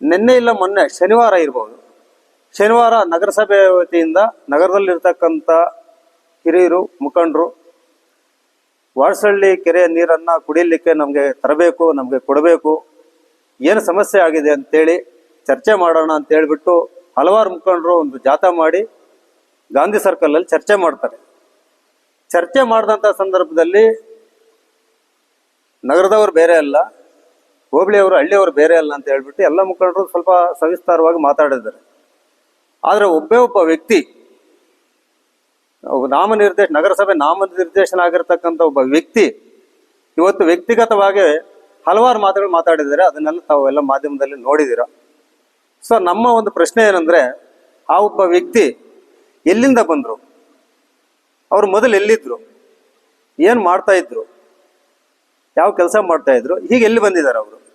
ನಿನ್ನೆ ಇಲ್ಲ, ಮೊನ್ನೆ, ಶನಿವಾರ ಇರ್ಬೋದು. ಶನಿವಾರ ನಗರಸಭೆ ವತಿಯಿಂದ ನಗರದಲ್ಲಿರ್ತಕ್ಕಂಥ ಹಿರಿಯರು, ಮುಖಂಡರು, ವಾಡಸಳ್ಳಿ ಕೆರೆಯ ನೀರನ್ನು ಕುಡಿಯಲಿಕ್ಕೆ ನಮಗೆ ತರಬೇಕು, ನಮಗೆ ಕೊಡಬೇಕು. ಏನು ಸಮಸ್ಯೆ ಆಗಿದೆ ಅಂತೇಳಿ ಚರ್ಚೆ ಮಾಡೋಣ ಅಂತ ಹೇಳಿಬಿಟ್ಟು ಹಲವಾರು ಮುಖಂಡರು ಒಂದು ಜಾಥಾ ಮಾಡಿ ಗಾಂಧಿ ಸರ್ಕಲಲ್ಲಿ ಚರ್ಚೆ ಮಾಡ್ತಾರೆ. ಚರ್ಚೆ ಮಾಡಿದಂಥ ಸಂದರ್ಭದಲ್ಲಿ ನಗರದವರು ಬೇರೆ ಅಲ್ಲ ಹೋಬಳಿಯವರು ಹಳ್ಳಿಯವರು ಬೇರೆ ಅಲ್ಲ ಅಂತ ಹೇಳ್ಬಿಟ್ಟು ಎಲ್ಲ ಮುಖಂಡರು ಸ್ವಲ್ಪ ಸವಿಸ್ತಾರವಾಗಿ ಮಾತಾಡಿದ್ದಾರೆ. ಆದರೆ ಒಬ್ಬೇ ಒಬ್ಬ ವ್ಯಕ್ತಿ ನಾಮನಿರ್ದೇಶ, ನಗರಸಭೆ ನಾಮನಿರ್ದೇಶನ ಆಗಿರ್ತಕ್ಕಂಥ ಒಬ್ಬ ವ್ಯಕ್ತಿ, ಇವತ್ತು ವ್ಯಕ್ತಿಗತವಾಗಿ ಹಲವಾರು ಮಾತುಗಳು ಮಾತಾಡಿದ್ದಾರೆ. ಅದನ್ನೆಲ್ಲ ತಾವು ಎಲ್ಲ ಮಾಧ್ಯಮದಲ್ಲಿ ನೋಡಿದ್ದೀರ. ಸೊ ನಮ್ಮ ಒಂದು ಪ್ರಶ್ನೆ ಏನಂದರೆ, ಆ ಒಬ್ಬ ವ್ಯಕ್ತಿ ಎಲ್ಲಿಂದ ಬಂದರು? ಅವ್ರು ಮೊದಲು ಎಲ್ಲಿದ್ರು? ಏನು ಮಾಡ್ತಾ ಇದ್ರು? ಯಾವ ಕೆಲಸ ಮಾಡ್ತಾ ಇದ್ರು? ಹೀಗೆ ಎಲ್ಲಿ ಬಂದಿದ್ದಾರೆ ಅವರು?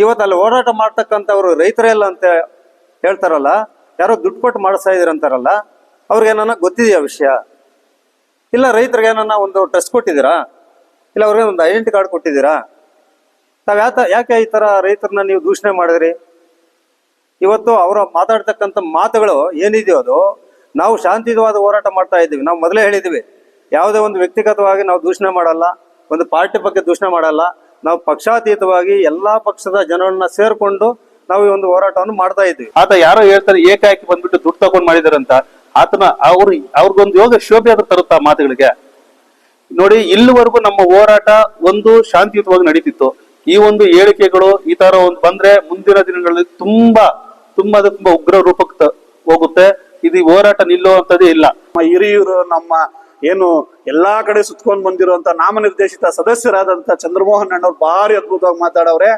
ಇವತ್ತು ಅಲ್ಲಿ ಹೋರಾಟ ಮಾಡ್ತಕ್ಕಂಥವ್ರು ರೈತರೇ ಇಲ್ಲ ಅಂತ ಹೇಳ್ತಾರಲ್ಲ, ಯಾರೋ ದುಡ್ಡು ಕೊಟ್ಟು ಮಾಡಿಸ್ತಾ ಇದ್ದೀರ ಅಂತಾರಲ್ಲ ಅವ್ರಿಗೇನ ಗೊತ್ತಿದೆಯಾ ವಿಷಯ? ಇಲ್ಲ ರೈತರಿಗೆ ಏನನ್ನ ಒಂದು ಡ್ರೆಸ್ ಕೊಟ್ಟಿದ್ದೀರಾ? ಇಲ್ಲ ಅವ್ರಿಗೆ ಒಂದು ಐಡೆಂಟಿ ಕಾರ್ಡ್ ಕೊಟ್ಟಿದ್ದೀರಾ? ತಾವ್ ಯಾತ, ಯಾಕೆ ಈ ತರ ರೈತರನ್ನ ನೀವು ದೂಷಣೆ ಮಾಡಿದ್ರಿ? ಇವತ್ತು ಅವರ ಮಾತಾಡ್ತಕ್ಕಂಥ ಮಾತುಗಳು ಏನಿದೆಯೋ ಅದು, ನಾವು ಶಾಂತಿಯುತವಾದ ಹೋರಾಟ ಮಾಡ್ತಾ ಇದ್ದೀವಿ. ನಾವು ಮೊದಲೇ ಹೇಳಿದ್ದೀವಿ, ಯಾವುದೇ ಒಂದು ವ್ಯಕ್ತಿಗತವಾಗಿ ನಾವು ದೂಷಣೆ ಮಾಡಲ್ಲ, ಒಂದು ಪಾರ್ಟಿ ಬಗ್ಗೆ ದೂಷಣೆ ಮಾಡಲ್ಲ ನಾವು ಪಕ್ಷಾತೀತವಾಗಿ ಎಲ್ಲಾ ಪಕ್ಷದ ಜನರನ್ನ ಸೇರ್ಕೊಂಡು ನಾವು ಈ ಒಂದು ಹೋರಾಟವನ್ನು ಮಾಡ್ತಾ ಇದ್ವಿ. ಆತ ಯಾರೋ ಹೇಳ್ತಾರೆ ಏಕಾಏಕಿ ಬಂದ್ಬಿಟ್ಟು ದುಡ್ಡು ತಗೊಂಡ್ ಮಾಡಿದಾರಂತ. ಆತನ ಅವ್ರು ಅವ್ರಿಗೊಂದು ಯೋಗ ಶೋಭೆ ಆದ್ರೂ ತರುತ್ತಾ ಮಾತುಗಳಿಗೆ? ನೋಡಿ ಇಲ್ಲಿವರೆಗೂ ನಮ್ಮ ಹೋರಾಟ ಒಂದು ಶಾಂತಿಯುತವಾಗಿ ನಡೀತಿತ್ತು. ಈ ಒಂದು ಹೇಳಿಕೆಗಳು ಈ ತರ ಒಂದು ಬಂದ್ರೆ ಮುಂದಿನ ದಿನಗಳಲ್ಲಿ ತುಂಬಾ ತುಂಬಾ ತುಂಬಾ ಉಗ್ರ ರೂಪಕ್ಕೆ ಹೋಗುತ್ತೆ. ಇದು ಹೋರಾಟ ನಿಲ್ಲುವಂತದೇ ಇಲ್ಲ. ನಮ್ಮ ಹಿರಿಯರು ನಮ್ಮ ಏನು ಎಲ್ಲಾ ಕಡೆ ಸುತ್ಕೊಂಡ್ ಬಂದಿರುವಂತ ನಾಮನಿರ್ದೇಶಿತ ಸದಸ್ಯರಾದಂತ ಚಂದ್ರಮೋಹನ್ ಅಣ್ಣವ್ರು ಭಾರಿ ಅದ್ಭುತವಾಗಿ ಮಾತಾಡವ್ರೆ.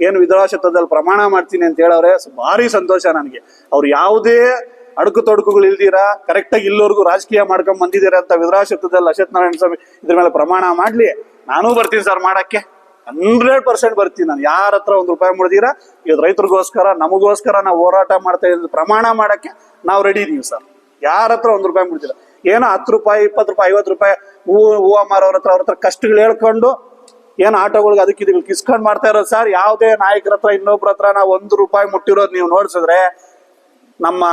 ಏನು ವಿಧವಾಶತ್ವದಲ್ಲಿ ಪ್ರಮಾಣ ಮಾಡ್ತೀನಿ ಅಂತ ಹೇಳವ್ರೆ. ಭಾರಿ ಸಂತೋಷ ನನಗೆ. ಅವ್ರು ಯಾವುದೇ ಅಡುಕು ತೊಡಕುಗಳು ಇಲ್ದಿರ ಕರೆಕ್ಟಾಗಿ ಇಲ್ಲೋರ್ಗು ರಾಜಕೀಯ ಮಾಡ್ಕೊಂಡ್ ಬಂದಿದ್ದೀರಾ ಅಂತ ವಿಧವಾಶತ್ವದಲ್ಲಿ ಅಶ್ವಥ್ ನಾರಾಯಣ ಸ್ವಾಮಿ ಇದ್ರ ಮೇಲೆ ಪ್ರಮಾಣ ಮಾಡ್ಲಿ. ನಾನೂ ಬರ್ತೀನಿ ಸರ್ ಮಾಡಕ್ಕೆ. ಹಂಡ್ರೆಡ್ ಪರ್ಸೆಂಟ್ ಬರ್ತೀನಿ ನಾನು. ಯಾರ ಹತ್ರ ಒಂದು ರೂಪಾಯಿ ಮುಡಿದೀರಾ ಇವತ್ತು ರೈತರಿಗೋಸ್ಕರ, ನಮಗೋಸ್ಕರ ನಾವು ಹೋರಾಟ ಮಾಡ್ತಾ ಇದ್ದೀವಿ ಪ್ರಮಾಣ ಮಾಡಕ್ಕೆ ನಾವು ರೆಡಿ ಇದೀವಿ ಸರ್. ಯಾರ ಹತ್ರ ಒಂದು ರೂಪಾಯಿ ಮುಡ್ದಿಲ್ಲ. ಏನೋ ಹತ್ತು ರೂಪಾಯಿ, ಇಪ್ಪತ್ತು ರೂಪಾಯಿ, ಐವತ್ತು ರೂಪಾಯಿ ಹೂವು ಹೂವ ಮಾರೋರ ಹತ್ರ ಅವ್ರ ಹತ್ರ ಕಷ್ಟಗಳು ಹೇಳ್ಕೊಂಡು ಏನು ಆಟೋಗಳಿಗೆ ಅದಕ್ಕೆ ಇದಕ್ಕೆ ಕಿಸ್ಕೊಂಡ್ ಮಾಡ್ತಾ ಇರೋದು ಸರ್. ಯಾವುದೇ ನಾಯಕರ ಹತ್ರ ಇನ್ನೊಬ್ರ ಹತ್ರ ನಾವು ಒಂದು ರೂಪಾಯಿ ಮುಟ್ಟಿರೋದು ನೀವು ನೋಡಿಸಿದ್ರೆ ನಮ್ಮ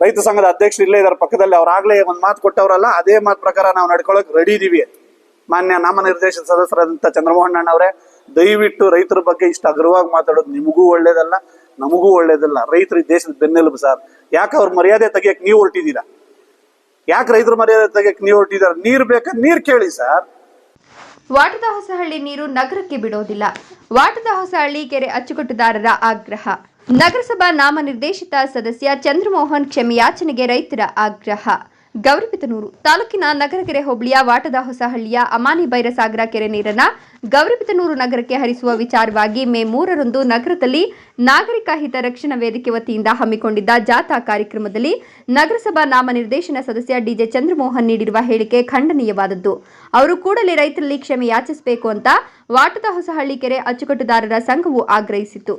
ರೈತ ಸಂಘದ ಅಧ್ಯಕ್ಷರು ಇಲ್ಲೇ ಇದಾರೆ ಪಕ್ಕದಲ್ಲಿ ಅವ್ರಾಗಲೇ ಒಂದು ಮಾತು ಕೊಟ್ಟವರಲ್ಲ, ಅದೇ ಮಾತು ಪ್ರಕಾರ ನಾವು ನಡ್ಕೊಳ್ಳೋಕೆ ರೆಡಿ ಇದೀವಿ. ಮಾನ್ಯ ನಾಮನಿರ್ದೇಶನ ಸದಸ್ಯರಾದಂಥ ಚಂದ್ರಮೋಹನ್ ಅಣ್ಣವರೇ ದಯವಿಟ್ಟು ರೈತರ ಬಗ್ಗೆ ಇಷ್ಟು ಅಗ್ರವಾಗಿ ಮಾತಾಡೋದು ನಿಮಗೂ ಒಳ್ಳೇದಲ್ಲ, ನಮಗೂ ಒಳ್ಳೇದಲ್ಲ. ರೈತರು ದೇಶದ ಬೆನ್ನೆಲುಬು ಸರ್. ಯಾಕೆ ಅವ್ರ ಮರ್ಯಾದೆ ತೆಗಿಯಕ್ಕೆ ನೀವು ಹೊರಟಿದ್ದೀರಾ? ಯಾಕೆ ರೈತರ ಮರ್ಯಾದೆ ತೆಗಿಯಕ್ ನೀವು ಹೊರಟಿದ್ದೀರಾ ನೀರು ಬೇಕಾ? ನೀರ್ ಕೇಳಿ ಸರ್. ವಾಟದ ಹೊಸಹಳ್ಳಿ ನೀರು ನಗರಕ್ಕೆ ಬಿಡೋದಿಲ್ಲ. ವಾಟದ ಹೊಸಹಳ್ಳಿ ಕೆರೆ ಅಚ್ಚುಕಟ್ಟುದಾರರ ಆಗ್ರಹ. ನಗರಸಭಾ ನಾಮನಿರ್ದೇಶಿತ ಸದಸ್ಯ ಚಂದ್ರಮೋಹನ್ ಕ್ಷಮೆಯಾಚನೆಗೆ ರೈತರ ಆಗ್ರಹ. ಗೌರಿಬಿದನೂರು ತಾಲೂಕಿನ ನಗರಕೆರೆ ಹೋಬಳಿಯ ವಾಟದ ಹೊಸಹಳ್ಳಿಯ ಅಮಾನಿ ಬೈರಸಾಗರ ಕೆರೆ ನೀರನ್ನ ಗೌರಿಬಿದನೂರು ನಗರಕ್ಕೆ ಹರಿಸುವ ವಿಚಾರವಾಗಿ ಮೇ ಮೂರರಂದು ನಗರದಲ್ಲಿ ನಾಗರಿಕ ಹಿತರಕ್ಷಣಾ ವೇದಿಕೆ ವತಿಯಿಂದ ಹಮ್ಮಿಕೊಂಡಿದ್ದ ಜಾಥಾ ಕಾರ್ಯಕ್ರಮದಲ್ಲಿ ನಗರಸಭಾ ನಾಮನಿರ್ದೇಶನ ಸದಸ್ಯ ಡಿಜೆ ಚಂದ್ರಮೋಹನ್ ನೀಡಿರುವ ಹೇಳಿಕೆ ಖಂಡನೀಯವಾದದ್ದು. ಅವರು ಕೂಡಲೇ ರೈತರಲ್ಲಿ ಕ್ಷಮೆ ಯಾಚಿಸಬೇಕು ಅಂತ ವಾಟದ ಹೊಸಹಳ್ಳಿ ಕೆರೆ ಅಚ್ಚುಕಟ್ಟುದಾರರ ಸಂಘವು ಆಗ್ರಹಿಸಿತು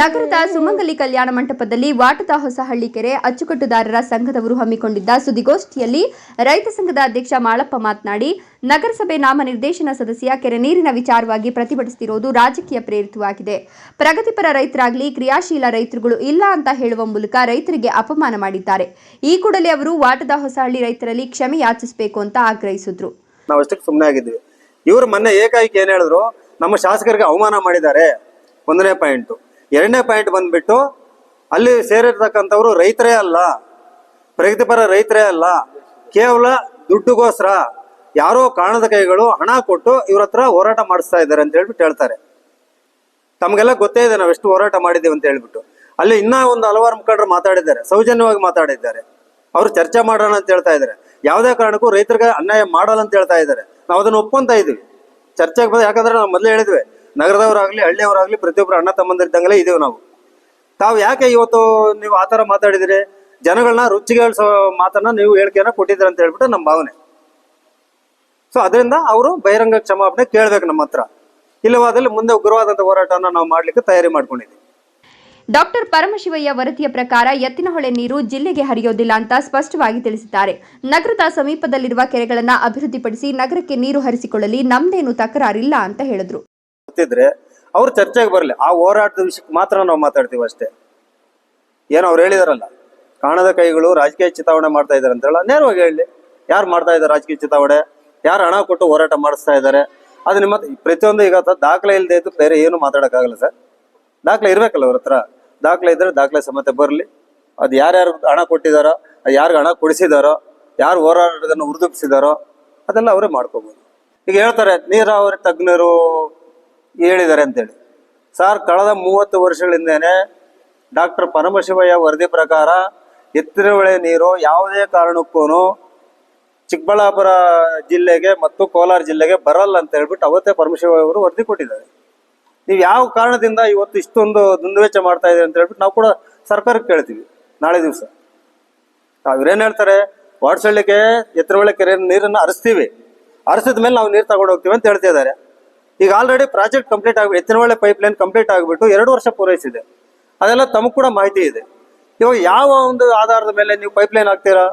ನಗರದ ಸುಮಂಗಲಿ ಕಲ್ಯಾಣ ಮಂಟಪದಲ್ಲಿ ವಾಟದ ಹೊಸಹಳ್ಳಿ ಕೆರೆ ಅಚ್ಚುಕಟ್ಟುದಾರರ ಸಂಘದವರು ಹಮ್ಮಿಕೊಂಡಿದ್ದ ಸುದ್ದಿಗೋಷ್ಠಿಯಲ್ಲಿ ರೈತ ಸಂಘದ ಅಧ್ಯಕ್ಷ ಮಾಳಪ್ಪ ಮಾತನಾಡಿ, ನಗರಸಭೆ ನಾಮನಿರ್ದೇಶನ ಸದಸ್ಯ ಕೆರೆ ನೀರಿನ ವಿಚಾರವಾಗಿ ಪ್ರತಿಭಟಿಸುತ್ತಿರುವುದು ರಾಜಕೀಯ ಪ್ರೇರಿತವಾಗಿದೆ. ಪ್ರಗತಿಪರ ರೈತರಾಗಲಿ ಕ್ರಿಯಾಶೀಲ ರೈತರುಗಳು ಇಲ್ಲ ಅಂತ ಹೇಳುವ ಮೂಲಕ ರೈತರಿಗೆ ಅಪಮಾನ ಮಾಡಿದ್ದಾರೆ. ಈ ಕೂಡಲೇ ಅವರು ವಾಟದ ಹೊಸಹಳ್ಳಿ ರೈತರಲ್ಲಿ ಕ್ಷಮೆ ಯಾಚಿಸಬೇಕು ಅಂತ ಆಗ್ರಹಿಸಿದ್ರು. ನಾವು ಸುಮ್ಮನೆ ಆಗಿದ್ವಿ. ಇವರು ಮೊನ್ನೆ ಏಕಾಏಕಿ ಏನ್ ಹೇಳಿದ್ರು? ನಮ್ಮ ಶಾಸಕರಿಗೆ ಅವಮಾನ ಮಾಡಿದ್ದಾರೆ. ಒಂದನೇ ಪಾಯಿಂಟ್ ಎರಡನೇ ಪಾಯಿಂಟ್ ಬಂದ್ಬಿಟ್ಟು ಅಲ್ಲಿ ಸೇರಿರ್ತಕ್ಕಂಥವ್ರು ರೈತರೇ ಅಲ್ಲ. ಪ್ರಗತಿಪರ ರೈತರೇ ಅಲ್ಲ. ಕೇವಲ ದುಡ್ಡುಗೋಸ್ಕರ ಯಾರೋ ಕಾರಣದ ಕೈಗಳು ಹಣ ಕೊಟ್ಟು ಇವ್ರ ಹತ್ರ ಹೋರಾಟ ಮಾಡಿಸ್ತಾ ಇದ್ದಾರೆ ಅಂತ ಹೇಳ್ಬಿಟ್ಟು ಹೇಳ್ತಾರೆ. ತಮಗೆಲ್ಲ ಗೊತ್ತೇ ಇದೆ ನಾವು ಎಷ್ಟು ಹೋರಾಟ ಮಾಡಿದ್ದೀವಿ ಅಂತ ಹೇಳ್ಬಿಟ್ಟು. ಅಲ್ಲಿ ಇನ್ನೂ ಒಂದು ಹಲವಾರು ಮುಖಂಡರು ಮಾತಾಡಿದ್ದಾರೆ. ಸೌಜನ್ಯವಾಗಿ ಮಾತಾಡಿದ್ದಾರೆ. ಅವರು ಚರ್ಚೆ ಮಾಡೋಣ ಅಂತ ಹೇಳ್ತಾ ಇದ್ದಾರೆ. ಯಾವುದೇ ಕಾರಣಕ್ಕೂ ರೈತರಿಗೆ ಅನ್ಯಾಯ ಮಾಡಲ್ಲ ಅಂತ ಹೇಳ್ತಾ ಇದ್ದಾರೆ. ನಾವು ಅದನ್ನ ಒಪ್ಕೊಂತ ಇದೀವಿ. ಚರ್ಚೆಗೆ ಬಂದ ಯಾಕಂದ್ರೆ ನಾವು ಮೊದಲೇ ಹೇಳಿದ್ವಿ, ನಗರದವರಾಗ್ಲಿ, ಹಳ್ಳಿಯವರಾಗ್ಲಿ ಪ್ರತಿಯೊಬ್ಬರು ಅಣ್ಣ ತಮ್ಮಂದಿರಿದ್ದಂಗಲೇ ಇದ್ದೇವೆ ನಾವು. ತಾವು ಯಾಕೆ ಇವತ್ತು ನೀವು ಆ ಥರ ಮಾತಾಡಿದಿರಿ? ಜನಗಳನ್ನ ರುಚಿಗೆ ಹೇಳ್ಸೋ ಮಾತನ್ನ ನೀವು ಹೇಳಿಕೆಯನ್ನ ಕೊಟ್ಟಿದ್ದೀರ ಅಂತ ಹೇಳ್ಬಿಟ್ಟು ನಮ್ಮ ಭಾವನೆ. ಸೊ ಅದರಿಂದ ಅವರು ಬಹಿರಂಗ ಕ್ಷಮಾಪಣೆ ಕೇಳ್ಬೇಕು ನಮ್ಮ ಹತ್ರ. ಇಲ್ಲವಾದಲ್ಲಿ ಮುಂದೆ ಉಗ್ರವಾದಂಥ ಹೋರಾಟನ ನಾವು ಮಾಡ್ಲಿಕ್ಕೆ ತಯಾರಿ ಮಾಡ್ಕೊಂಡಿದ್ದೀವಿ. ಡಾಕ್ಟರ್ ಪರಮಶಿವಯ್ಯ ವರದಿಯ ಪ್ರಕಾರ ಎತ್ತಿನಹೊಳೆ ನೀರು ಜಿಲ್ಲೆಗೆ ಹರಿಯೋದಿಲ್ಲ ಅಂತ ಸ್ಪಷ್ಟವಾಗಿ ತಿಳಿಸಿದ್ದಾರೆ. ನಗರದ ಸಮೀಪದಲ್ಲಿರುವ ಕೆರೆಗಳನ್ನು ಅಭಿವೃದ್ಧಿಪಡಿಸಿ ನಗರಕ್ಕೆ ನೀರು ಹರಿಸಿಕೊಳ್ಳಲಿ, ನಮ್ದೇನು ತಕರಾರಿಲ್ಲ ಅಂತ ಹೇಳಿದ್ರು. ಅವ್ರು ಚರ್ಚೆಗೆ ಬರಲಿ. ಆ ಹೋರಾಟದ ವಿಷಯಕ್ಕೆ ಮಾತ್ರ ನಾವು ಮಾತಾಡ್ತೀವಿ ಅಷ್ಟೇ. ಏನು ಅವ್ರು ಹೇಳಿದಾರಲ್ಲ, ಕಾಣದ ಕೈಗಳು ರಾಜಕೀಯ ಚಿತಾವಣೆ ಮಾಡ್ತಾ ಇದ್ದಾರೆ ಅಂತ ಹೇಳ ನೇರವಾಗಿ ಹೇಳಿ. ಯಾರು ಮಾಡ್ತಾ ಇದ್ದಾರೆ ರಾಜಕೀಯ ಚಿತಾವಣೆ? ಯಾರು ಹಣ ಕೊಟ್ಟು ಹೋರಾಟ ಮಾಡಿಸ್ತಾ ಇದ್ದಾರೆ? ಅದು ನಿಮ್ಮ ಪ್ರತಿಯೊಂದು ಈಗ ದಾಖಲೆ ಇಲ್ಲದೆ ಇದ್ದು ಬೇರೆ ಏನು ಮಾತಾಡೋಕ್ಕಾಗಲ್ಲ ಸರ್. ದಾಖಲೆ ಇರಬೇಕಲ್ಲ ಅವ್ರ ಹತ್ರ. ದಾಖಲೆ ಇದ್ರೆ ದಾಖಲೆ ಸಮೇತ ಬರಲಿ. ಅದು ಯಾರ್ಯಾರು ಹಣ ಕೊಟ್ಟಿದಾರೋ ಯಾರಿಗೆ ಹಣ ಕೊಡಿಸಿದಾರೋ, ಯಾರು ಹೋರಾಟದನ್ನು ಉರಿದುಪಿಸಿದಾರೋ ಅದೆಲ್ಲ ಅವರೇ ಮಾಡ್ಕೋಬೋದು. ಈಗ ಹೇಳ್ತಾರೆ, ನೀರಾವರಿ ತಜ್ಞರು ಹೇಳಿದ್ದಾರೆ ಅಂತೇಳಿ. ಸರ್, ಕಳೆದ ಮೂವತ್ತು ವರ್ಷಗಳಿಂದೇನೆ ಡಾಕ್ಟರ್ ಪರಮಶಿವಯ್ಯ ವರದಿ ಪ್ರಕಾರ ಎತ್ತಿರುವಳೆ ನೀರು ಯಾವುದೇ ಕಾರಣಕ್ಕೂ ಚಿಕ್ಕಬಳ್ಳಾಪುರ ಜಿಲ್ಲೆಗೆ ಮತ್ತು ಕೋಲಾರ ಜಿಲ್ಲೆಗೆ ಬರಲ್ಲ ಅಂತ ಹೇಳ್ಬಿಟ್ಟು ಅವತ್ತೇ ಪರಮಶಿವಯ್ಯ ಅವರು ವರದಿ ಕೊಟ್ಟಿದ್ದಾರೆ. ನೀವು ಯಾವ ಕಾರಣದಿಂದ ಇವತ್ತು ಇಷ್ಟೊಂದು ದುಂದುವೆಚ್ಚ ಮಾಡ್ತಾ ಇದ್ದೀರಿ ಅಂತ ಹೇಳ್ಬಿಟ್ಟು ನಾವು ಕೂಡ ಸರ್ಕಾರಕ್ಕೆ ಕೇಳ್ತೀವಿ ನಾಳೆ ದಿವಸ. ಅವ್ರೇನ್ ಹೇಳ್ತಾರೆ? ವಾಡ್ಸಳ್ಳಿಗೆ ಎತ್ತರವಳ್ಳಿ ಕೆರೆ ನೀರನ್ನು ಹರಿಸ್ತೀವಿ ಹರಿಸಿದ ಮೇಲೆ ನಾವು ನೀರು ತಗೊಂಡು ಹೋಗ್ತೀವಿ ಅಂತ ಹೇಳ್ತಾ ಇದ್ದಾರೆ. ಈಗ ಆಲ್ರೆಡಿ ಪ್ರಾಜೆಕ್ಟ್ ಕಂಪ್ಲೀಟ್ ಆಗಿ ಎತ್ತಿನವಳ್ಳಿ ಪೈಪ್ ಲೈನ್ ಕಂಪ್ಲೀಟ್ ಆಗಿಬಿಟ್ಟು ಎರಡು ವರ್ಷ ಪೂರೈಸಿದೆ. ಅದೆಲ್ಲ ತಮಗೆ ಕೂಡ ಮಾಹಿತಿ ಇದೆ. ಇವಾಗ ಯಾವ ಒಂದು ಆಧಾರದ ಮೇಲೆ ನೀವು ಪೈಪ್ ಲೈನ್ ಹಾಕ್ತೀರಾ?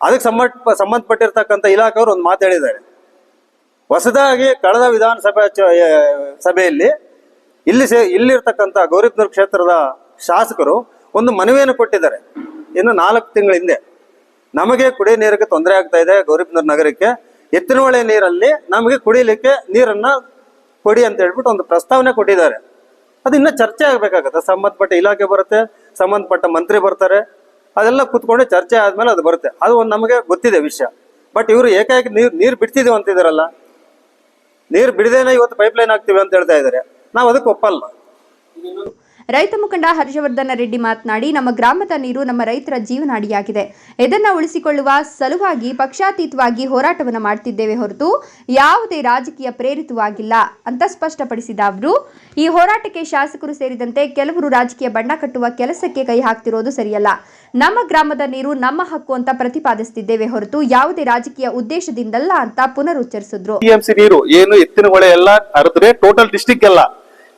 ಅದಕ್ಕೆ ಸಂಬಂಧ ಸಂಬಂಧಪಟ್ಟಿರ್ತಕ್ಕಂಥ ಇಲಾಖೆಯವರು ಒಂದು ಮಾತು ಹೇಳಿದ್ದಾರೆ. ಹೊಸದಾಗಿ ಕಳೆದ ವಿಧಾನಸಭೆ ಸಭೆಯಲ್ಲಿ ಇಲ್ಲಿ ಸೇ ಇಲ್ಲಿರ್ತಕ್ಕಂಥ ಗೌರಿಬ್ನೂರ್ ಕ್ಷೇತ್ರದ ಶಾಸಕರು ಒಂದು ಮನವಿಯನ್ನು ಕೊಟ್ಟಿದ್ದಾರೆ. ಇನ್ನು ನಾಲ್ಕು ತಿಂಗಳ ಹಿಂದೆ. ನಮಗೆ ಕುಡಿಯ ನೀರಿಗೆ ತೊಂದರೆ ಆಗ್ತಾ ಇದೆ ಗೌರಿಬ್ನೂರ್ ನಗರಕ್ಕೆ. ಎತ್ತಿನಹೊಳೆ ನೀರಲ್ಲಿ ನಮಗೆ ಕುಡಿಲಿಕ್ಕೆ ನೀರನ್ನ ಕೊಡಿ ಅಂತ ಹೇಳ್ಬಿಟ್ಟು ಒಂದು ಪ್ರಸ್ತಾವನೆ ಕೊಟ್ಟಿದ್ದಾರೆ. ಅದು ಇನ್ನೂ ಚರ್ಚೆ ಆಗಬೇಕಾಗತ್ತೆ. ಸಂಬಂಧಪಟ್ಟ ಇಲಾಖೆ ಬರುತ್ತೆ, ಸಂಬಂಧಪಟ್ಟ ಮಂತ್ರಿ ಬರ್ತಾರೆ. ಅದೆಲ್ಲ ಕುತ್ಕೊಂಡು ಚರ್ಚೆ ಆದ್ಮೇಲೆ ಅದು ಬರುತ್ತೆ. ಅದು ಒಂದು ನಮಗೆ ಗೊತ್ತಿದೆ ವಿಷಯ. ಬಟ್ ಇವರು ಏಕಾಏಕಿ ನೀರು ನೀರು ಬಿಡ್ತಿದೀವಿ ಅಂತಿದಾರಲ್ಲ ನೀರು ಬಿಡದೇನೆ ಇವತ್ತು ಪೈಪ್ ಲೈನ್ ಹಾಕ್ತೀವಿ ಅಂತ ಹೇಳ್ತಾ ಇದ್ದಾರೆ ನಾವು ಅದಕ್ಕೆ ಒಪ್ಪಲ್ಲ. ರೈತ ಮುಖಂಡ ಹರ್ಷವರ್ಧನ ರೆಡ್ಡಿ ಮಾತನಾಡಿ, ನಮ್ಮ ಗ್ರಾಮದ ನೀರು ನಮ್ಮ ರೈತರ ಜೀವನಾಡಿಯಾಗಿದೆ. ಇದನ್ನ ಉಳಿಸಿಕೊಳ್ಳುವ ಸಲುವಾಗಿ ಪಕ್ಷಾತೀತವಾಗಿ ಹೋರಾಟವನ್ನು ಮಾಡ್ತಿದ್ದೇವೆ ಹೊರತು ಯಾವುದೇ ರಾಜಕೀಯ ಪ್ರೇರಿತವಾಗಿಲ್ಲ ಅಂತ ಸ್ಪಷ್ಟಪಡಿಸಿದ ಅವರು, ಈ ಹೋರಾಟಕ್ಕೆ ಶಾಸಕರು ಸೇರಿದಂತೆ ಕೆಲವರು ರಾಜಕೀಯ ಬಣ್ಣ ಕಟ್ಟುವ ಕೆಲಸಕ್ಕೆ ಕೈ ಹಾಕ್ತಿರೋದು ಸರಿಯಲ್ಲ. ನಮ್ಮ ಗ್ರಾಮದ ನೀರು ನಮ್ಮ ಹಕ್ಕು ಅಂತ ಪ್ರತಿಪಾದಿಸುತ್ತಿದ್ದೇವೆ ಹೊರತು ಯಾವುದೇ ರಾಜಕೀಯ ಉದ್ದೇಶದಿಂದಲ್ಲ ಅಂತ ಪುನರುಚ್ಚರಿಸಿದ್ರು. ನೀರು ಏನು ಎತ್ತಿನ ಹೊಳೆ ಎಲ್ಲ ಹರಿದ್ರೆ ಟೋಟಲ್ ಡಿಸ್ಟಿಕ್ ಎಲ್ಲ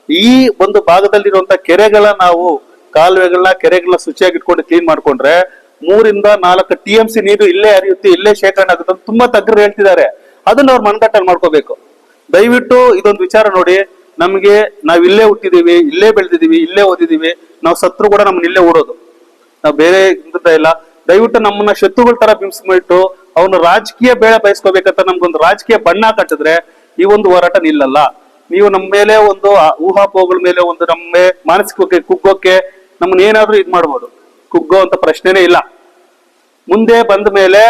ಈ ಒಂದು ಭಾಗದಲ್ಲಿರುವಂತ ಕೆರೆಗಳ ನಾವು ಕಾಲುವೆಗಳನ್ನ, ಕೆರೆಗಳನ್ನ ಶುಚಿಯಾಗಿ ಇಟ್ಕೊಂಡು ಕ್ಲೀನ್ ಮಾಡ್ಕೊಂಡ್ರೆ ಮೂರಿಂದ ನಾಲ್ಕು ಟಿ ಎಂ ಸಿ ನೀರು ಇಲ್ಲೇ ಹರಿಯುತ್ತೆ, ಇಲ್ಲೇ ಶೇಖರಣೆ ಆಗುತ್ತೆ ಅಂತ ತುಂಬಾ ತಗ್ಗರು ಹೇಳ್ತಿದ್ದಾರೆ. ಅದನ್ನ ಅವ್ರು ಮನಗಟ್ಟಲ್ಲಿ ಮಾಡ್ಕೋಬೇಕು. ದಯವಿಟ್ಟು ಇದೊಂದು ವಿಚಾರ ನೋಡಿ. ನಮ್ಗೆ ನಾವ್ ಇಲ್ಲೇ ಹುಟ್ಟಿದೀವಿ, ಇಲ್ಲೇ ಬೆಳೆದಿದೀವಿ, ಇಲ್ಲೇ ಓದಿದೀವಿ. ನಾವು ಸತ್ರು ಕೂಡ ನಮ್ಮನ್ನ ಇಲ್ಲೇ ಓಡೋದು. ನಾವು ಬೇರೆ ಇಲ್ಲ. ದಯವಿಟ್ಟು ನಮ್ಮನ್ನ ಶತ್ರುಗಳ ತರ ಬಿಂಬಿಸ್ಬಿಟ್ಟು ಅವನು ರಾಜಕೀಯ ಬೇಳೆ ಬಯಸ್ಕೋಬೇಕಂತ ನಮ್ಗೊಂದು ರಾಜಕೀಯ ಬಣ್ಣ ಕಟ್ಟಿದ್ರೆ ಈ ಒಂದು ಹೋರಾಟ ನಿಲ್ಲಲ್ಲ. ನೀವು ನಮ್ಮ ಮೇಲೆ ಒಂದು ಊಹಾಪೋಗಳ ಮೇಲೆ ಒಂದು ನಮ್ಮ ಮಾನಸಿಕಕ್ಕೆ ಕುಗ್ಗೋಕೆ ನಮ್ಮನ್ನ ಏನಾದ್ರೂ ಇದು ಮಾಡ್ಬೋದು. ಕುಗ್ಗೋ ಅಂತ ಪ್ರಶ್ನೆನೇ ಇಲ್ಲ. ಮುಂದೆ ಬಂದ ಮೇಲೆ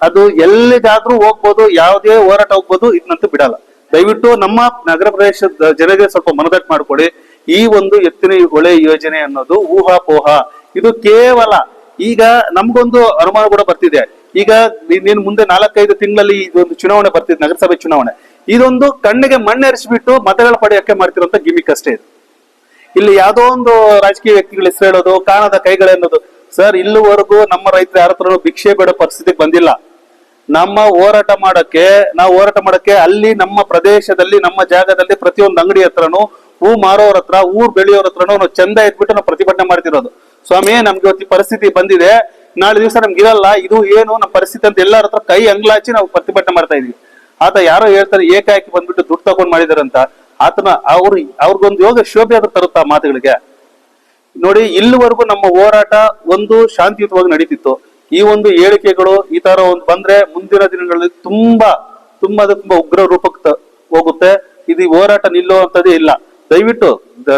ಅದು ಎಲ್ಲಿಗಾದ್ರೂ ಹೋಗ್ಬೋದು, ಯಾವುದೇ ಹೋರಾಟ ಹೋಗ್ಬೋದು ಇದನ್ನಂತೂ ಬಿಡಲ್ಲ. ದಯವಿಟ್ಟು ನಮ್ಮ ನಗರ ಪ್ರದೇಶದ ಜನರಿಗೆ ಸ್ವಲ್ಪ ಮನದಟ್ಟು ಮಾಡ್ಕೊಳ್ಳಿ ಈ ಒಂದು ಎತ್ತಿನ ಹೊಳೆ ಯೋಜನೆ ಅನ್ನೋದು ಊಹಾಪೋಹ. ಇದು ಕೇವಲ ಈಗ ನಮ್ಗೊಂದು ಅನುಮಾನ ಕೂಡ ಬರ್ತಿದೆ. ಈಗ ನೀನು ಮುಂದೆ ನಾಲ್ಕೈದು ತಿಂಗಳಲ್ಲಿ ಇದೊಂದು ಚುನಾವಣೆ ಬರ್ತಿದೆ ನಗರಸಭೆ ಚುನಾವಣೆ. ಇದೊಂದು ಕಣ್ಣಿಗೆ ಮಣ್ಣೆರಿಸಿಬಿಟ್ಟು ಮತಗಳ ಪಡೆಯಕ್ಕೆ ಮಾಡ್ತಿರೋಂಥ ಗಿಮಿಕ್ ಅಷ್ಟೇ ಇದು. ಇಲ್ಲಿ ಯಾವುದೋ ಒಂದು ರಾಜಕೀಯ ವ್ಯಕ್ತಿಗಳ ಹೆಸರು ಹೇಳೋದು, ಕಾಣದ ಕೈಗಳೆನ್ನೋದು ಸರ್, ಇಲ್ಲಿವರೆಗೂ ನಮ್ಮ ರೈತರು ಯಾರ ಹತ್ರನೂ ಭಿಕ್ಷೆ ಬೇಡ ಪರಿಸ್ಥಿತಿ ಬಂದಿಲ್ಲ. ನಮ್ಮ ಹೋರಾಟ ಮಾಡಕ್ಕೆ, ನಾವು ಹೋರಾಟ ಮಾಡಕ್ಕೆ ಅಲ್ಲಿ ನಮ್ಮ ಪ್ರದೇಶದಲ್ಲಿ, ನಮ್ಮ ಜಾಗದಲ್ಲಿ ಪ್ರತಿಯೊಂದು ಅಂಗಡಿ ಹತ್ರನು, ಹೂ ಮಾರೋರ ಹತ್ರ, ಊರ್ ಬೆಳೆಯೋರ ಹತ್ರನು ನಾವು ಚಂದ ಇದ್ಬಿಟ್ಟು ನಾವು ಪ್ರತಿಭಟನೆ ಮಾಡ್ತಿರೋದು. ಸ್ವಾಮಿ, ನಮ್ಗೆ ಇವತ್ತಿ ಪರಿಸ್ಥಿತಿ ಬಂದಿದೆ. ನಾಳೆ ದಿವಸ ನಮ್ಗೆ ಇರಲ್ಲ. ಇದು ಏನು ನಮ್ಮ ಪರಿಸ್ಥಿತಿ ಅಂತ ಎಲ್ಲರ ಹತ್ರ ಕೈ ಅಂಗ್ಲಾಚಿ ನಾವು ಪ್ರತಿಭಟನೆ ಮಾಡ್ತಾ ಇದೀವಿ. ಆತ ಯಾರೋ ಹೇಳ್ತಾರೆ, ಏಕಾಏಕಿ ಬಂದ್ಬಿಟ್ಟು ದುಡ್ಡು ತಗೊಂಡ್ ಮಾಡಿದಾರಂತ. ಆತನ ಅವ್ರು, ಅವ್ರಿಗೊಂದು ಯೋಗ ಶೋಭೆ ಆದ್ರೂ ತರುತ್ತಾ ಮಾತುಗಳಿಗೆ. ನೋಡಿ, ಇಲ್ಲಿವರೆಗೂ ನಮ್ಮ ಹೋರಾಟ ಒಂದು ಶಾಂತಿಯುತವಾಗಿ ನಡೀತಿತ್ತು. ಈ ಒಂದು ಹೇಳಿಕೆಗಳು, ಈ ತರ ಒಂದು ಬಂದ್ರೆ ಮುಂದಿನ ದಿನಗಳಲ್ಲಿ ತುಂಬಾ ತುಂಬಾ ತುಂಬಾ ಉಗ್ರ ರೂಪಕ್ಕೆ ಹೋಗುತ್ತೆ. ಇದು ಹೋರಾಟ ನಿಲ್ಲುವಂತದೇ ಇಲ್ಲ. ದಯವಿಟ್ಟು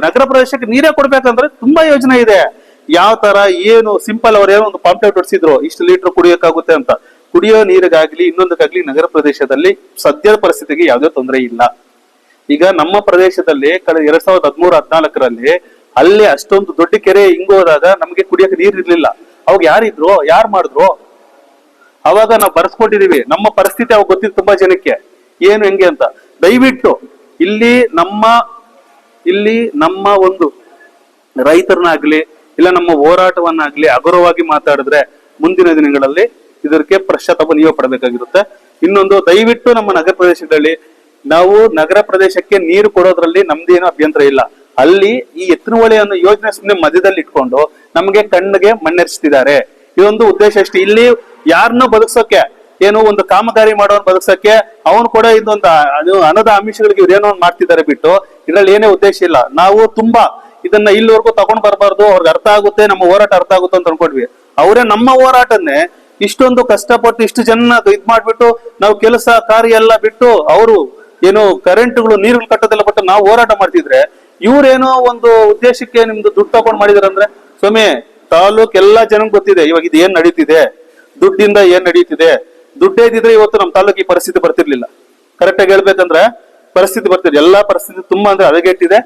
ನಗರ ಪ್ರದೇಶಕ್ಕೆ ನೀರೇ ಕೊಡ್ಬೇಕಂದ್ರೆ ತುಂಬಾ ಯೋಜನೆ ಇದೆ. ಯಾವ ತರ, ಏನು, ಸಿಂಪಲ್ ಅವ್ರು ಏನೋ ಒಂದು ಪಾಂಪ್ಲೆಟ್ ಹೊಡಿಸಿದ್ರು ಇಷ್ಟು ಲೀಟರ್ ಕುಡಿಯೋಕ್ಕಾಗುತ್ತೆ ಅಂತ. ಕುಡಿಯೋ ನೀರಿಗಾಗ್ಲಿ, ಇನ್ನೊಂದಕ್ಕಾಗ್ಲಿ ನಗರ ಪ್ರದೇಶದಲ್ಲಿ ಸದ್ಯದ ಪರಿಸ್ಥಿತಿಗೆ ಯಾವುದೇ ತೊಂದರೆ ಇಲ್ಲ. ಈಗ ನಮ್ಮ ಪ್ರದೇಶದಲ್ಲಿ ಕಳೆದ ಎರಡ್ ಸಾವಿರದ ಹದಿಮೂರು, ಹದಿನಾಲ್ಕರಲ್ಲಿ ಅಲ್ಲಿ ಅಷ್ಟೊಂದು ದೊಡ್ಡ ಕೆರೆ ಹಿಂಗೋದಾಗ ನಮ್ಗೆ ಕುಡಿಯಕ್ಕೆ ನೀರ್ ಇರ್ಲಿಲ್ಲ. ಅವಾಗ ಯಾರಿದ್ರು, ಯಾರು ಮಾಡಿದ್ರು? ಅವಾಗ ನಾವು ಬರ್ಸ್ಕೊಂಡಿದೀವಿ. ನಮ್ಮ ಪರಿಸ್ಥಿತಿ ಅವಾಗ ಗೊತ್ತಿತ್ತು ತುಂಬಾ ಜನಕ್ಕೆ. ಏನು ಹೆಂಗೆ ಅಂತ. ದಯವಿಟ್ಟು ಇಲ್ಲಿ ನಮ್ಮ ಇಲ್ಲಿ ನಮ್ಮ ಒಂದು ರೈತರನ್ನಾಗ್ಲಿ, ಇಲ್ಲ ನಮ್ಮ ಹೋರಾಟವನ್ನಾಗ್ಲಿ ಹಗುರವಾಗಿ ಮಾತಾಡಿದ್ರೆ ಮುಂದಿನ ದಿನಗಳಲ್ಲಿ ಇದಕ್ಕೆ ಪಶ್ಚಾತ್ತಾಪ ನೀವೇ ಪಡಬೇಕಾಗಿರುತ್ತೆ. ಇನ್ನೊಂದು, ದಯವಿಟ್ಟು ನಮ್ಮ ನಗರ ಪ್ರದೇಶದಲ್ಲಿ ನಾವು ನಗರ ಪ್ರದೇಶಕ್ಕೆ ನೀರು ಕೊಡೋದ್ರಲ್ಲಿ ನಮ್ದೇನು ಅಭ್ಯಂತರ ಇಲ್ಲ. ಅಲ್ಲಿ ಈ ಎತ್ತಿನಹೊಳೆ ಅನ್ನೋ ಯೋಜನೆ ಸುಮ್ಮನೆ ಮಧ್ಯದಲ್ಲಿ ಇಟ್ಕೊಂಡು ನಮಗೆ ಕಣ್ಣಿಗೆ ಮಣ್ಣೆರಿಸ್ತಿದ್ದಾರೆ ಇದೊಂದು ಉದ್ದೇಶ ಅಷ್ಟೇ. ಇಲ್ಲಿ ಯಾರನ್ನೂ ಬದುಕ್ಸೋಕೆ, ಏನು ಒಂದು ಕಾಮಗಾರಿ ಮಾಡೋನ್ ಬದುಕ್ಸಕ್ಕೆ ಅವನು ಕೂಡ ಇದೊಂದು ಅನದ ಹಣದ ಆಮಿಷಗಳಿಗೆ ಏನೋ ಒಂದ್ ಮಾಡ್ತಿದ್ದಾರೆ ಬಿಟ್ಟು, ಇದ್ರಲ್ಲಿ ಏನೇ ಉದ್ದೇಶ ಇಲ್ಲ. ನಾವು ತುಂಬಾ ಇದನ್ನ ಇಲ್ಲಿವರೆಗೂ ತಗೊಂಡ್ ಬರಬಾರ್ದು, ಅವ್ರಿಗೆ ಅರ್ಥ ಆಗುತ್ತೆ, ನಮ್ಮ ಹೋರಾಟ ಅರ್ಥ ಆಗುತ್ತೆ ಅಂತ ಅನ್ಕೊಂಡ್ವಿ. ಅವರೇ ನಮ್ಮ ಹೋರಾಟನ್ನೇ ಇಷ್ಟೊಂದು ಕಷ್ಟಪಟ್ಟು ಇಷ್ಟು ಜನ ಇದ್ ಮಾಡ್ಬಿಟ್ಟು ನಾವು ಕೆಲಸ ಕಾರ್ಯ ಎಲ್ಲ ಬಿಟ್ಟು ಅವರು ಏನು ಕರೆಂಟ್ಗಳು ನೀರುಗಳು ಕಟ್ಟೋದೆಲ್ಲ ಬಿಟ್ಟು ನಾವು ಹೋರಾಟ ಮಾಡ್ತಿದ್ರೆ ಇವ್ರೇನೋ ಒಂದು ಉದ್ದೇಶಕ್ಕೆ ನಿಮ್ದು ದುಡ್ಡು ತಗೊಂಡ್ ಮಾಡಿದಾರಂದ್ರೆ ಸ್ವಾಮಿ, ತಾಲೂಕ್ ಎಲ್ಲಾ ಜನ ಗೊತ್ತಿದೆ, ಇವಾಗ ಇದು ಏನ್ ನಡೀತಿದೆ? ದುಡ್ಡಿಂದ ಏನ್ ನಡೀತಿದೆ? ದುಡ್ಡೇ ಇದ್ರೆ ಇವತ್ತು ನಮ್ಮ ತಾಲೂಕ್ ಈ ಪರಿಸ್ಥಿತಿ ಬರ್ತಿರ್ಲಿಲ್ಲ. ಕರೆಕ್ಟ್ ಆಗಿ ಹೇಳ್ಬೇಕಂದ್ರೆ ಪರಿಸ್ಥಿತಿ ಬರ್ತಿದೆ. ಎಲ್ಲಾ ಪರಿಸ್ಥಿತಿ ತುಂಬಾ ಅಂದ್ರೆ ಹದಗೆಟ್ಟಿದೆ.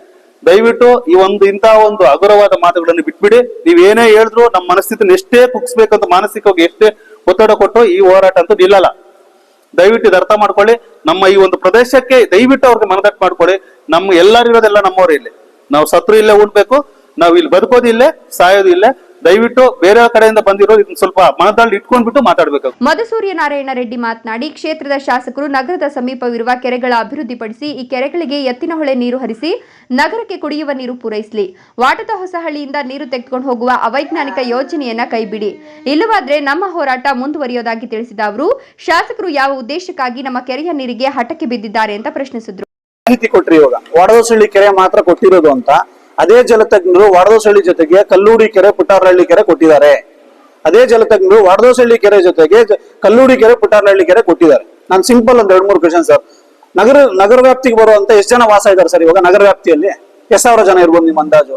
ದಯವಿಟ್ಟು ಈ ಒಂದು ಇಂತಹ ಒಂದು ಹಗುರವಾದ ಮಾತುಗಳನ್ನು ಬಿಟ್ಬಿಡಿ. ನೀವ್ ಏನೇ ಹೇಳಿದ್ರು ನಮ್ಮ ಮನಸ್ಥಿತಿನ ಎಷ್ಟೇ ಕುಗ್ಸ್ಬೇಕಂತ ಮಾನಸಿಕವಾಗಿ ಎಷ್ಟೇ ಒತ್ತಡ ಕೊಟ್ಟು ಈ ಹೋರಾಟ ಅಂತೂ ನಿಲ್ಲಲ್ಲ ದಯವಿಟ್ಟು ಇದು ಅರ್ಥ ಮಾಡ್ಕೊಳ್ಳಿ. ನಮ್ಮ ಈ ಒಂದು ಪ್ರದೇಶಕ್ಕೆ ದಯವಿಟ್ಟು ಅವ್ರಿಗೆ ಮನದಟ್ಟು ಮಾಡ್ಕೊಳ್ಳಿ. ನಮ್ಮ ಎಲ್ಲರಿರೋದೆಲ್ಲ ನಮ್ಮವ್ರೆ ಇಲ್ಲಿ. ನಾವು ಸತ್ರು ಇಲ್ಲೇ ಉಣ್ಬೇಕು. ನಾವು ಇಲ್ಲಿ ಬದುಕೋದು ಇಲ್ಲೇ, ಸಾಯೋದು ಇಲ್ಲೇ. ದಯವಿಟ್ಟು ಬೇರೆ ಕಡೆಯಿಂದ ಬಂದಿರೋ ಇದನ್ನ ಸ್ವಲ್ಪ ಮನದಲ್ಲಿ ಇಟ್ಕೊಂಡ್ಬಿಟ್ಟು ಮಾತಾಡ್ಬೇಕು. ಮಧುಸೂರ್ಯ ನಾರಾಯಣ ರೆಡ್ಡಿ ಮಾತನಾಡಿ ಕ್ಷೇತ್ರದ ಶಾಸಕರು ನಗರದ ಸಮೀಪವಿರುವ ಕೆರೆಗಳ ಅಭಿವೃದ್ಧಿಪಡಿಸಿ ಈ ಕೆರೆಗಳಿಗೆ ಎತ್ತಿನಹೊಳೆ ನೀರು ಹರಿಸಿ ನಗರಕ್ಕೆ ಕುಡಿಯುವ ನೀರು ಪೂರೈಸಲಿ. ವಾಟದ ಹೊಸಹಳ್ಳಿಯಿಂದ ನೀರು ತೆಗೆದುಕೊಂಡು ಹೋಗುವ ಅವೈಜ್ಞಾನಿಕ ಯೋಜನೆಯನ್ನ ಕೈಬಿಡಿ. ಇಲ್ಲವಾದ್ರೆ ನಮ್ಮ ಹೋರಾಟ ಮುಂದುವರಿಯೋದಾಗಿ ತಿಳಿಸಿದ ಅವರು ಶಾಸಕರು ಯಾವ ಉದ್ದೇಶಕ್ಕಾಗಿ ನಮ್ಮ ಕೆರೆಯ ನೀರಿಗೆ ಹಠಕ್ಕೆ ಬಿದ್ದಿದ್ದಾರೆ ಅಂತ ಪ್ರಶ್ನಿಸಿದ್ರು. ಮಾಹಿತಿ ಕೊಟ್ರಿ ಇವಾಗ. ಕೆರೆ ಮಾತ್ರ ಕೊಟ್ಟಿರೋದು ಅಂತ. ಅದೇ ಜಲತಜ್ಞರು ವಡದಸಳ್ಳಿ ಜೊತೆಗೆ ಕಲ್ಲೂಡಿ ಕೆರೆ ಪುಟ್ಟಾರಹಳ್ಳಿ ಕೆರೆ ಕೊಟ್ಟಿದ್ದಾರೆ. ಅದೇ ಜಲತಜ್ಞರು ವಡದಸಳ್ಳಿ ಕೆರೆ ಜೊತೆಗೆ ಕಲ್ಲೂಡಿ ಕೆರೆ ಪುಟ್ಟಾರಹಳ್ಳಿ ಕೆರೆ ಕೊಟ್ಟಿದ್ದಾರೆ. ನಾನು ಸಿಂಪಲ್ ಒಂದು ಎರಡು ಮೂರು ಕ್ವಶನ್ ಸರ್ ನಗರ ನಗರ ವ್ಯಾಪ್ತಿಗೆ ಬರುವಂತ ಎಷ್ಟು ಜನ ವಾಸ ಇದ್ದಾರೆ ಸರ್ ಇವಾಗ ನಗರ ವ್ಯಾಪ್ತಿಯಲ್ಲಿ? ಎಷ್ಟು ಸಾವಿರ ಜನ ಇರ್ಬೋದು ನಿಮ್ಮ ಅಂದಾಜು?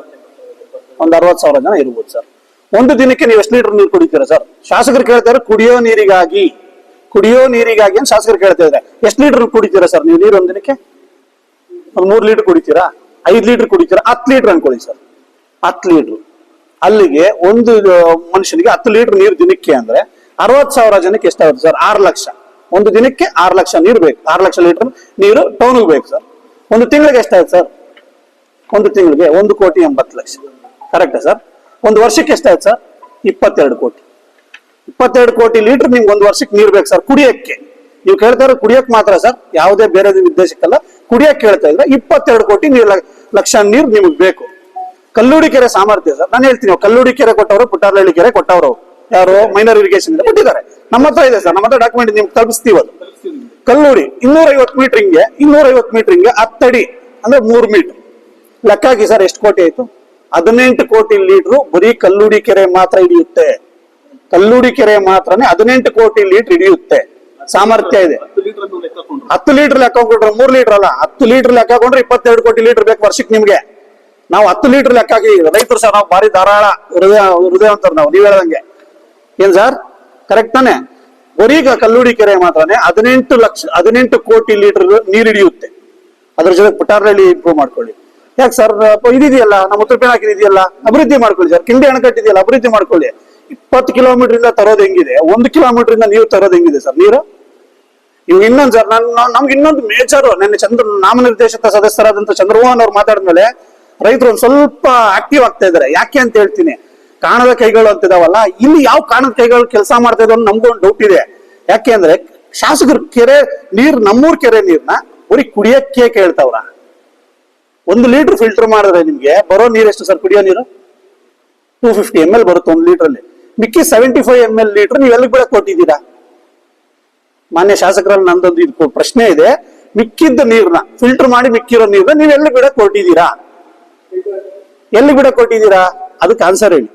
ಒಂದ್ ಅರವತ್ ಸಾವಿರ ಜನ ಇರ್ಬೋದು ಸರ್ ಒಂದು ದಿನಕ್ಕೆ ನೀವು ಎಷ್ಟು ಲೀಟರ್ ನೀರು ಕುಡಿತೀರಾ ಸರ್ ಶಾಸಕರು ಕೇಳ್ತಾರೆ ಕುಡಿಯೋ ನೀರಿಗಾಗಿ. ಕುಡಿಯೋ ನೀರಿಗಾಗಿ ಅಂತ ಶಾಸಕರು ಕೇಳ್ತಾ ಇದ್ದಾರೆ. ಎಷ್ಟು ಲೀಟರ್ ಕುಡಿತೀರಾ ಸರ್ ನೀವು ನೀರು ಒಂದ್ ದಿನಕ್ಕೆ? ಒಂದ್ ಮೂರ್ ಲೀಟರ್ ಕುಡಿತೀರಾ? ಐದ್ ಲೀಟರ್ ಕುಡಿತಾರೆ? ಹತ್ತು ಲೀಟರ್ ಅನ್ಕೊಳ್ಳಿ ಸರ್. ಹತ್ತು ಲೀಟರ್. ಅಲ್ಲಿಗೆ ಒಂದು ಮನುಷ್ಯನಿಗೆ ಹತ್ತು ಲೀಟರ್ ನೀರು ದಿನಕ್ಕೆ ಅಂದ್ರೆ ಅರವತ್ ಸಾವಿರ ಜನಕ್ಕೆ ಎಷ್ಟಾಗುತ್ತೆ ಸರ್? ಆರು ಲಕ್ಷ. ಒಂದು ದಿನಕ್ಕೆ ಆರು ಲಕ್ಷ ನೀರು ಬೇಕು. ಆರು ಲಕ್ಷ ಲೀಟರ್ ನೀರು ಟೌನ್ಗೆ ಬೇಕು ಸರ್. ಒಂದು ತಿಂಗಳಿಗೆ ಎಷ್ಟಾಯ್ತು ಸರ್? ಒಂದು ತಿಂಗಳಿಗೆ ಒಂದು ಕೋಟಿ ಎಂಬತ್ತು ಲಕ್ಷ. ಕರೆಕ್ಟಾ ಸರ್? ಒಂದು ವರ್ಷಕ್ಕೆ ಎಷ್ಟಾಯ್ತು ಸರ್? ಇಪ್ಪತ್ತೆರಡು ಕೋಟಿ. ಇಪ್ಪತ್ತೆರಡು ಕೋಟಿ ಲೀಟರ್ ನಿಮ್ಗೆ ಒಂದು ವರ್ಷಕ್ಕೆ ನೀರು ಬೇಕು ಸರ್ ಕುಡಿಯಕ್ಕೆ. ನೀವು ಕೇಳ್ತಾ ಇರೋ ಕುಡಿಯಕ್ ಮಾತ್ರ ಸರ್. ಯಾವುದೇ ಬೇರೆ ಉದ್ದೇಶಕ್ಕಲ್ಲ ಕುಡಿಯಕ್ ಕೇಳ್ತಾ ಇದ್ರೆ ಇಪ್ಪತ್ತೆರಡು ಕೋಟಿ ನೀರು ಲಕ್ಷ ನೀರು ನಿಮಗೆ ಬೇಕು. ಕಲ್ಲೂಡಿ ಕೆರೆ ಸಾಮರ್ಥ್ಯ ಸರ್. ನಾನು ಹೇಳ್ತೀನಿ ಕಲ್ಲೂಡಿ ಕೆರೆ ಕೊಟ್ಟವರು ಪುಟ್ಟಾರಳ್ಳಿ ಕೆರೆ ಕೊಟ್ಟವರು. ಯಾರು ಮೈನರ್ ಇರಿಗೇಷನ್ ಇಂದ ಕೊಟ್ಟಿದ್ದಾರೆ. ನಮ್ಮ ಹತ್ರ ಇದೆ ಸರ್. ನಮ್ಮ ಹತ್ರ ಡಾಕ್ಯುಮೆಂಟ್ ನಿಮ್ಗೆ ತಲುಪಿಸ್ತೀವಿ ಕಲ್ಲೂಡಿ ಇನ್ನೂರ ಐವತ್ತು ಹಿಂಗೆ ಇನ್ನೂರ ಐವತ್ತು ಮೀಟರಿಂಗ್ಗೆ ಹತ್ತಡಿ, ಅಂದ್ರೆ ಮೂರು ಮೀಟರ್ ಲೆಕ್ಕಾಗಿ ಸರ್, ಎಷ್ಟು ಕೋಟಿ ಆಯ್ತು? ಹದಿನೆಂಟು ಕೋಟಿ ಲೀಟರ್ ಬರೀ ಕಲ್ಲೂಡಿ ಕೆರೆ ಮಾತ್ರ ಹಿಡಿಯುತ್ತೆ. ಕಲ್ಲೂಡಿ ಕೆರೆ ಮಾತ್ರನೇ ಹದಿನೆಂಟು ಕೋಟಿ ಲೀಟರ್ ಹಿಡಿಯುತ್ತೆ. ಸಾಮರ್ಥ್ಯ ಇದೆ. ಹತ್ತು ಲೀಟರ್ ಲೆಕ್ಕ ಹಾಕೊಂಡ್ರೆ, ಮೂರ್ ಲೀಟರ್ ಅಲ್ಲ, ಹತ್ತು ಲೀಟರ್ ಲೆಕ್ಕ ಹಾಕೊಂಡ್ರೆ ಇಪ್ಪತ್ತೆರಡು ಕೋಟಿ ಲೀಟರ್ ಬೇಕು ವರ್ಷಕ್ಕೆ ನಿಮ್ಗೆ. ನಾವು ಹತ್ತು ಲೀಟರ್ ಲೆಕ್ಕ ಹಾಕಿ, ರೈತರು ಸರ್ ನಾವು ಭಾರಿ ಧಾರಾಳ ಹೃದಯ ಹೃದಯ ಅಂತಾರೆ ನಾವು, ನೀವು ಹೇಳ್ದಂಗೆ. ಏನ್ ಸರ್? ಕರೆಕ್ಟ್ ತಾನೆ? ಬರೀಗ ಕಲ್ಲುಡಿ ಕೆರೆ ಮಾತ್ರನೇ ಹದಿನೆಂಟು ಲಕ್ಷ, ಹದಿನೆಂಟು ಕೋಟಿ ಲೀಟರ್ ನೀರು ಹಿಡಿಯುತ್ತೆ. ಅದ್ರ ಜೊತೆ ಪುಟಾರಹಳ್ಳಿ ಇಂಪ್ರೂವ್ ಮಾಡ್ಕೊಳ್ಳಿ. ಯಾಕೆ ಸರ್? ಇದಿದೆಯಲ್ಲ, ನಮ್ಮ ಉತ್ತರ ಪಿನಾಕಿನ ಇದೆಯಲ್ಲ, ಅಭಿವೃದ್ಧಿ ಮಾಡ್ಕೊಳ್ಳಿ ಸರ್. ಕಿಂಡಿ ಅಣೆಕಟ್ಟು ಇದೆಯಲ್ಲ, ಅಭಿವೃದ್ಧಿ ಮಾಡ್ಕೊಳ್ಳಿ. ಇಪ್ಪತ್ತು ಕಿಲೋಮೀಟರ್ ಇಂದ ತರೋದು ಹೆಂಗಿದೆ? ಒಂದು ಕಿಲೋಮೀಟರ್ ಇಂದ ನೀವು ತರೋದು ಹೆಂಗಿದೆ ಸರ್, ನೀರು? ಇವ್ ಇನ್ನೊಂದ್ ಸರ್, ನಾನು ನಮ್ಗೆ ಇನ್ನೊಂದು ಮೇಜರ್ ನಿನ್ನೆ ಚಂದ್ರ ನಾಮನಿರ್ದೇಶಿತ ಸದಸ್ಯರಾದಂತ ಚಂದ್ರಮೋಹನ್ ಅವ್ರು ಮಾತಾಡಿದ್ಮೇಲೆ ರೈತರು ಒಂದ್ ಸ್ವಲ್ಪ ಆಕ್ಟಿವ್ ಆಗ್ತಾ ಇದಾರೆ ಯಾಕೆ ಅಂತ ಹೇಳ್ತೀನಿ. ಕಾಣದ ಕೈಗಳು ಅಂತಿದಾವಲ್ಲ ಇಲ್ಲಿ ಯಾವ ಕಾಣದ ಕೈಗಳು ಕೆಲಸ ಮಾಡ್ತಾ ಇದಾವೆ ನಮ್ಗೂ ಒಂದು ಡೌಟ್ ಇದೆ. ಯಾಕೆ ಅಂದ್ರೆ ಶಾಸಕರು ಕೆರೆ ನೀರ್, ನಮ್ಮೂರ್ ಕೆರೆ ನೀರ್ನ ಬರೀ ಕುಡಿಯಕ್ಕೆ ಕೇಳ್ತಾವ್ರ. ಒಂದು ಲೀಟರ್ ಫಿಲ್ಟರ್ ಮಾಡಿದ್ರೆ ನಿಮ್ಗೆ ಬರೋ ನೀರ್ ಎಷ್ಟು ಸರ್ ಕುಡಿಯೋ ನೀರು? ಟೂ ಫಿಫ್ಟಿ ಎಂ ಎಲ್ ಬರುತ್ತೆ ಒಂದು ಲೀಟರ್ ಅಲ್ಲಿ ಮಿಕ್ಕಿ seventy five M L litre ನೀವು ಎಲ್ಲಿಗೆ ಬೆಳೆ ಕೊಟ್ಟಿದ್ದೀರಾ? ಮಾನ್ಯ ಶಾಸಕರಲ್ಲಿ ನಂದೊಂದು ಇದು ಪ್ರಶ್ನೆ ಇದೆ. ಮಿಕ್ಕಿದ್ದ ನೀರ್ನ ಫಿಲ್ಟರ್ ಮಾಡಿ ಮಿಕ್ಕಿರೋ ನೀರ್ನ ನೀವು ಎಲ್ಲಿ ಬಿಡ ಕೊಟ್ಟಿದ್ದೀರಾ ಎಲ್ಲಿ ಬಿಡ ಕೊಟ್ಟಿದ್ದೀರಾ ಅದಕ್ಕೆ ಆನ್ಸರ್ ಹೇಳಿ.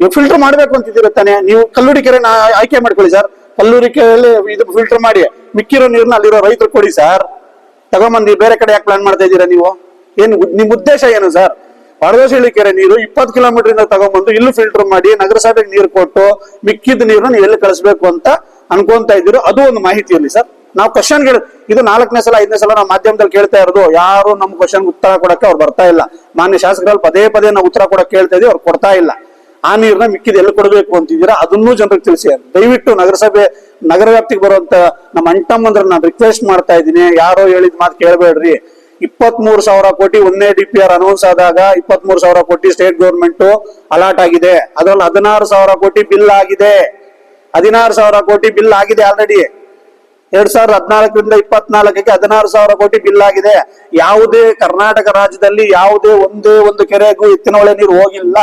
ನೀವು ಫಿಲ್ಟರ್ ಮಾಡ್ಬೇಕು ಅಂತಿದ್ದೀರ ತಾನೆ? ನೀವು ಕಲ್ಲೂರಿ ಕೆರೆ ಆಯ್ಕೆ ಮಾಡ್ಕೊಳ್ಳಿ ಸರ್ ಕಲ್ಲೂರಿ ಕೆರೆಯಲ್ಲಿ ಇದು ಫಿಲ್ಟರ್ ಮಾಡಿ ಮಿಕ್ಕಿರೋ ನೀರ್ನ ಅಲ್ಲಿರೋ ರೈತರು ಕೊಡಿ ಸರ್ ತಗೊಂಬಂದು ಬೇರೆ ಕಡೆ ಯಾಕೆ ಪ್ಲಾನ್ ಮಾಡ್ತಾ ಇದ್ದೀರಾ ನೀವು? ಏನು ನಿಮ್ಮ ನಿಮ್ ಉದ್ದೇಶ ಏನು ಸರ್ ವಡದೋಸಳ್ಳಿ ಕೆರೆ ನೀರು ಇಪ್ಪತ್ತು ಕಿಲೋಮೀಟರ್ ಇಂದ ತಗೊಂಡ್ಬಂದು ಇಲ್ಲೂ ಫಿಲ್ಟರ್ ಮಾಡಿ ನಗರಸಭೆಗೆ ನೀರು ಕೊಟ್ಟು ಮಿಕ್ಕಿದ ನೀರನ್ನ ಎಲ್ಲಿ ಕಳಿಸ್ಬೇಕು ಅಂತ ಅನ್ಕೊಂತ ಇದ್ದೀರೋ ಅದು ಒಂದು ಮಾಹಿತಿ ಸರ್. ನಾವು ಕ್ವಶನ್ ಇದು ನಾಲ್ಕನೇ ಸಲ, ಐದನೇ ಸಲ ನಾವು ಮಾಧ್ಯಮದಲ್ಲಿ ಕೇಳ್ತಾ ಇರೋದು, ಯಾರು ನಮ್ಮ ಕ್ವಶನ್ ಉತ್ತರ ಕೊಡಕ್ಕೆ ಅವ್ರು ಬರ್ತಾ ಇಲ್ಲ. ಮಾನ್ಯ ಶಾಸಕರಲ್ಲಿ ಪದೇ ಪದೇ ನಾವು ಉತ್ತರ ಕೊಡಕ್ಕೆ ಕೇಳ್ತಾ ಇದೀವಿ ಅವ್ರು ಕೊಡ್ತಾ ಇಲ್ಲ. ಆ ನೀರ್ನ ಮಿಕ್ಕಿದ ಎಲ್ಲಿ ಕೊಡಬೇಕು ಅಂತಿದ್ದೀರಾ, ಅದನ್ನೂ ಜನರಿಗೆ ತಿಳಿಸಿ. ದಯವಿಟ್ಟು ನಗರಸಭೆ, ನಗರ ವ್ಯಾಪ್ತಿಗೆ ಬರುವಂತ ನಮ್ಮ ಅಂಟಮ್ಮಂದ್ರ ನಾನು ರಿಕ್ವೆಸ್ಟ್ ಮಾಡ್ತಾ ಇದ್ದೀನಿ, ಯಾರೋ ಹೇಳಿದ ಮಾತು ಕೇಳಬೇಡ್ರಿ. ಇಪ್ಪತ್ತ್ ಮೂರು ಸಾವಿರ ಕೋಟಿ ಒಂದೇ ಡಿ ಪಿ ಆರ್ ಅನೌನ್ಸ್ ಆದಾಗ ಇಪ್ಪತ್ತ್ ಮೂರು ಸಾವಿರ ಕೋಟಿ ಸ್ಟೇಟ್ ಗೌರ್ಮೆಂಟ್ ಅಲಾಟ್ ಆಗಿದೆ. ಅದರಲ್ಲಿ ಹದಿನಾರು ಸಾವಿರ ಕೋಟಿ ಬಿಲ್ ಆಗಿದೆ. ಹದಿನಾರು ಸಾವಿರ ಕೋಟಿ ಬಿಲ್ ಆಗಿದೆ ಆಲ್ರೆಡಿ ಎರಡ್ ಸಾವಿರದ ಹದಿನಾಲ್ಕರಿಂದ ಇಪ್ಪತ್ನಾಲ್ಕಕ್ಕೆ ಹದಿನಾರು ಸಾವಿರ ಕೋಟಿ ಬಿಲ್ ಆಗಿದೆ. ಯಾವುದೇ ಕರ್ನಾಟಕ ರಾಜ್ಯದಲ್ಲಿ ಯಾವುದೇ ಒಂದೇ ಒಂದು ಕೆರೆಗೂ ಎತ್ತಿನೊಳೆ ನೀರು ಹೋಗಿಲ್ಲ.